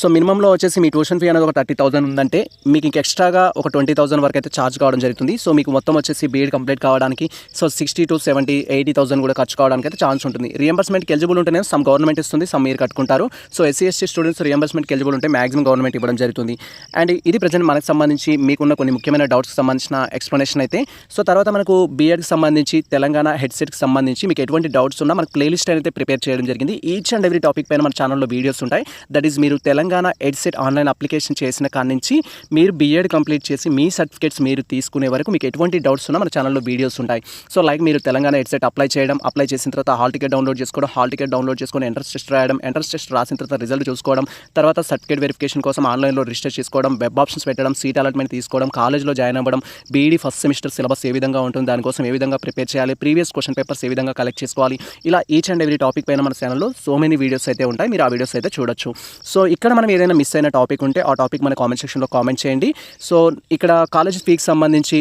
సో మినిమంలో వచ్చేసి మీ ట్యూషన్ ఫీ అనేది ఒక థర్టీ థౌసండ్ ఉందంటే మీకు ఇంక ఎక్స్ట్రాగా ఒక ట్వంటీ థౌసండ్ వరకు అయితే ఛార్జ్ కావడం జరుగుతుంది. సో మీకు మొత్తం వచ్చేసి బీఎడ్ కంప్లీట్ కావడానికి so sixty to seventy eighty thousand కూడా ఖర్చు కావడానికి అయితే ఛాన్స్ ఉంటుంది. రియంబర్స్మెంట్కి ఎలిజిబుల్ ఉంటేనే సమ్ గవర్నమెంట్ ఇస్తుంది సమ్ మీరు కట్టుకుంటారు. సో ఎస్సీ ఎస్టీ స్టూడెంట్స్ రియంబర్స్మెంట్కి ఎలిజిబుల్ ఉంటే మాక్సిమం గవర్నమెంట్ ఇవ్వడం జరుగుతుంది. అండ్ ఇది ప్రజెంట్ మనకు సంబంధించి మీకున్న కొన్ని ముఖ్యమైన డౌట్స్కి సంబంధించిన ఎక్స్ప్లెనేషన్ అయితే. సో తర్వాత మనకు బీఎడ్కి సంబంధించి తెలంగాణ హెడ్సెట్కి సంబంధించి మీకు ఎటువంటి డౌట్స్ ఉన్నా మనకు ప్లేలిస్ట్ అయితే ప్రిపేర్ చేయడం జరిగింది. ఈచ్ అండ్ ఎవ్రీ టాపిక్ పైన మన ఛానల్లో వీడియోస్ ఉంటాయి. దట్ ఈస్ మీరు Telangana Telangana EdCET online application చేసిన కాడి నుంచి మీరు బీఎడ్ కంప్లీట్ చేసి మీ సర్టిఫికేట్స్ మీరు తీసుకునే వరకు మీకు ఎటువంటి డౌట్స్ ఉన్నా మన ఛానల్లో వీడియోస్ ఉంటాయి. సో లైక్ మీరు తెలంగాణ హెడ్సెట్ అప్లై చేయడం అప్లై చేసిన తర్వాత హాల్ టికెట్ డౌన్లోడ్ చేసుకోవడం హాల్ టికెట్ డౌన్లోడ్ చేసుకొని ఎంట్రన్స్ టెస్ట్ రాయడం ఎంట్రన్స్ టెస్ట్ రాసిన తర్వాత రిజల్ట్ చూసుకోవడం తర్వాత సర్టిఫికేట్ వెరిఫికేషన్ కోసం ఆన్లైన్లో రిజిస్టర్ చేసుకోవడం వెబ్ ఆప్షన్స్ పెట్టడం సీట్ అలాట్మెంట్ తీసుకోవడం కాలేజ్లో జాయిన్ అవ్వడం బీఈడీ ఫస్ట్ సెమిస్టర్ సిలబస్ ఏ విధంగా ఉంటుంది దానికోసం ఏ విధంగా ప్రిపేర్ చేయాలి ప్రీవియస్ క్వశ్చన్ పేపర్స్ ఏ విధంగా కలెక్ట్ చేసుకోవాలి ఇలా ఈచ్ అండ్ ఎవ్రీ టాపిక్ పైన మన ఛానల్లో సో మెనీ వీడియోస్ అయితే ఉంటాయి మీరు ఆ వీడియోస్ అయితే చూడొచ్చు. సో ఇక్కడ మనం ఏదైనా మిస్ అయిన టాపిక్ ఉంటే ఆ టాపిక్ మన కామెంట్ సెక్షన్లో కామెంట్ చేయండి. సో ఇక్కడ కాలేజెస్ ఫీకి సంబంధించి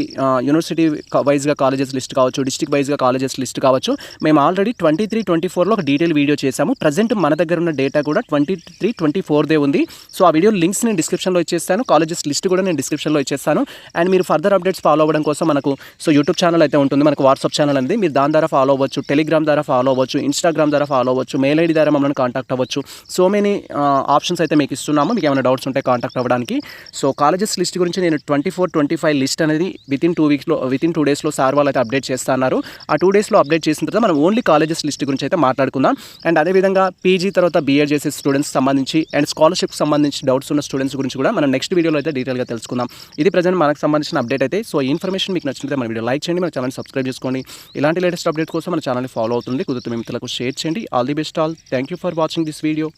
యూనివర్సిటీ వైజ్గా కాలేజెస్ లిస్ట్ కావచ్చు డిస్టిక్ వైజ్గా కాలేజెస్ లిస్ట్ కావచ్చు మేము ఆల్రెడీ ట్వంటీ త్రీ ట్వంటీ ఫోర్లో ఒక డీటెయిల్ వీడియో చేశాము. ప్రజెంట్ మన దగ్గర ఉన్న డేటా కూడా ట్వంటీ త్రీ ట్వంటీ ఫోర్దే ఉంది. సో ఆ వీడియో లింక్స్ నేను డిస్క్రిప్షన్లో ఇచ్చేస్తాను కాలేజెస్ లిస్ట్ కూడా నేను డిస్క్రిప్షన్లో ఇచ్చేస్తాను. అండ్ మీరు ఫర్దర్ అప్డేట్స్ ఫాలో అవ్వడం కోసం మనకు సో యూట్యూబ్ ఛానల్ అయితే ఉంటుంది మనకు వాట్సాప్ ఛానల్ అనేది. మీరు దాని ద్వారా ఫాలో అవ్వచ్చు టెలిగ్రామ్ ద్వారా ఫాలో అవ్వచ్చు ఇన్స్టాగ్రామ్ ద్వారా ఫాలో అవ్వచ్చు మెయిల్ ఐడి ద్వారా మమ్మల్ని కాంటాక్ట్ అవ్వచ్చు. సో మెనీ ఆప్షన్స్ అయితే మీకు ఇస్తున్నాము మీకు ఏమైనా డౌట్స్ ఉంటే కాంటాక్ట్ అవ్వడానికి. సో కాలేజెస్ లిస్ట్ గురించి నేను twenty four twenty five list అనేది విత్ ఇన్ టూ వీక్స్లో విత్ ఇన్ టూ డేస్లో సార్ వాళ్ళు అయితే అప్డేట్ చేస్తున్నారు ఆ టూ డేస్లో అప్డేట్ చేసిన తర్వాత మనం ఓన్లీ కాలేజెస్ లిస్ట్ గురించి అయితే మాట్లాడుకుందాం. అండ్ అదేవిధంగా పీజీ తర్వాత బీఎడ్ చేసే స్టూడెంట్స్ సంబంధించి అండ్ స్కాలర్షిప్ సంబంధించి డౌట్స్ ఉన్న స్టూడెంట్స్ గురించి కూడా మనం నెక్స్ట్ వీడియోలో అయితే డీటెయిల్గా తెలుసుకుందాం. ఇది ప్రజెంట్ మనకు సంబంధించిన అప్డేట్ అయితే. సో ఈ ఇన్ఫర్మేషన్ మీకు నచ్చినట్లయితే మన వీడియో లైక్ చేయండి. మన ఛానల్ సబ్స్క్రైబ్ చేసుకోండి. ఇలాంటి లేటెస్ట్ అప్డేట్ కోసం మన ఛానల్ని ఫాలో అవుతుంది కుదిరితే మిత్రులకు షేర్ చేయండి. All the best all thank you for watching this video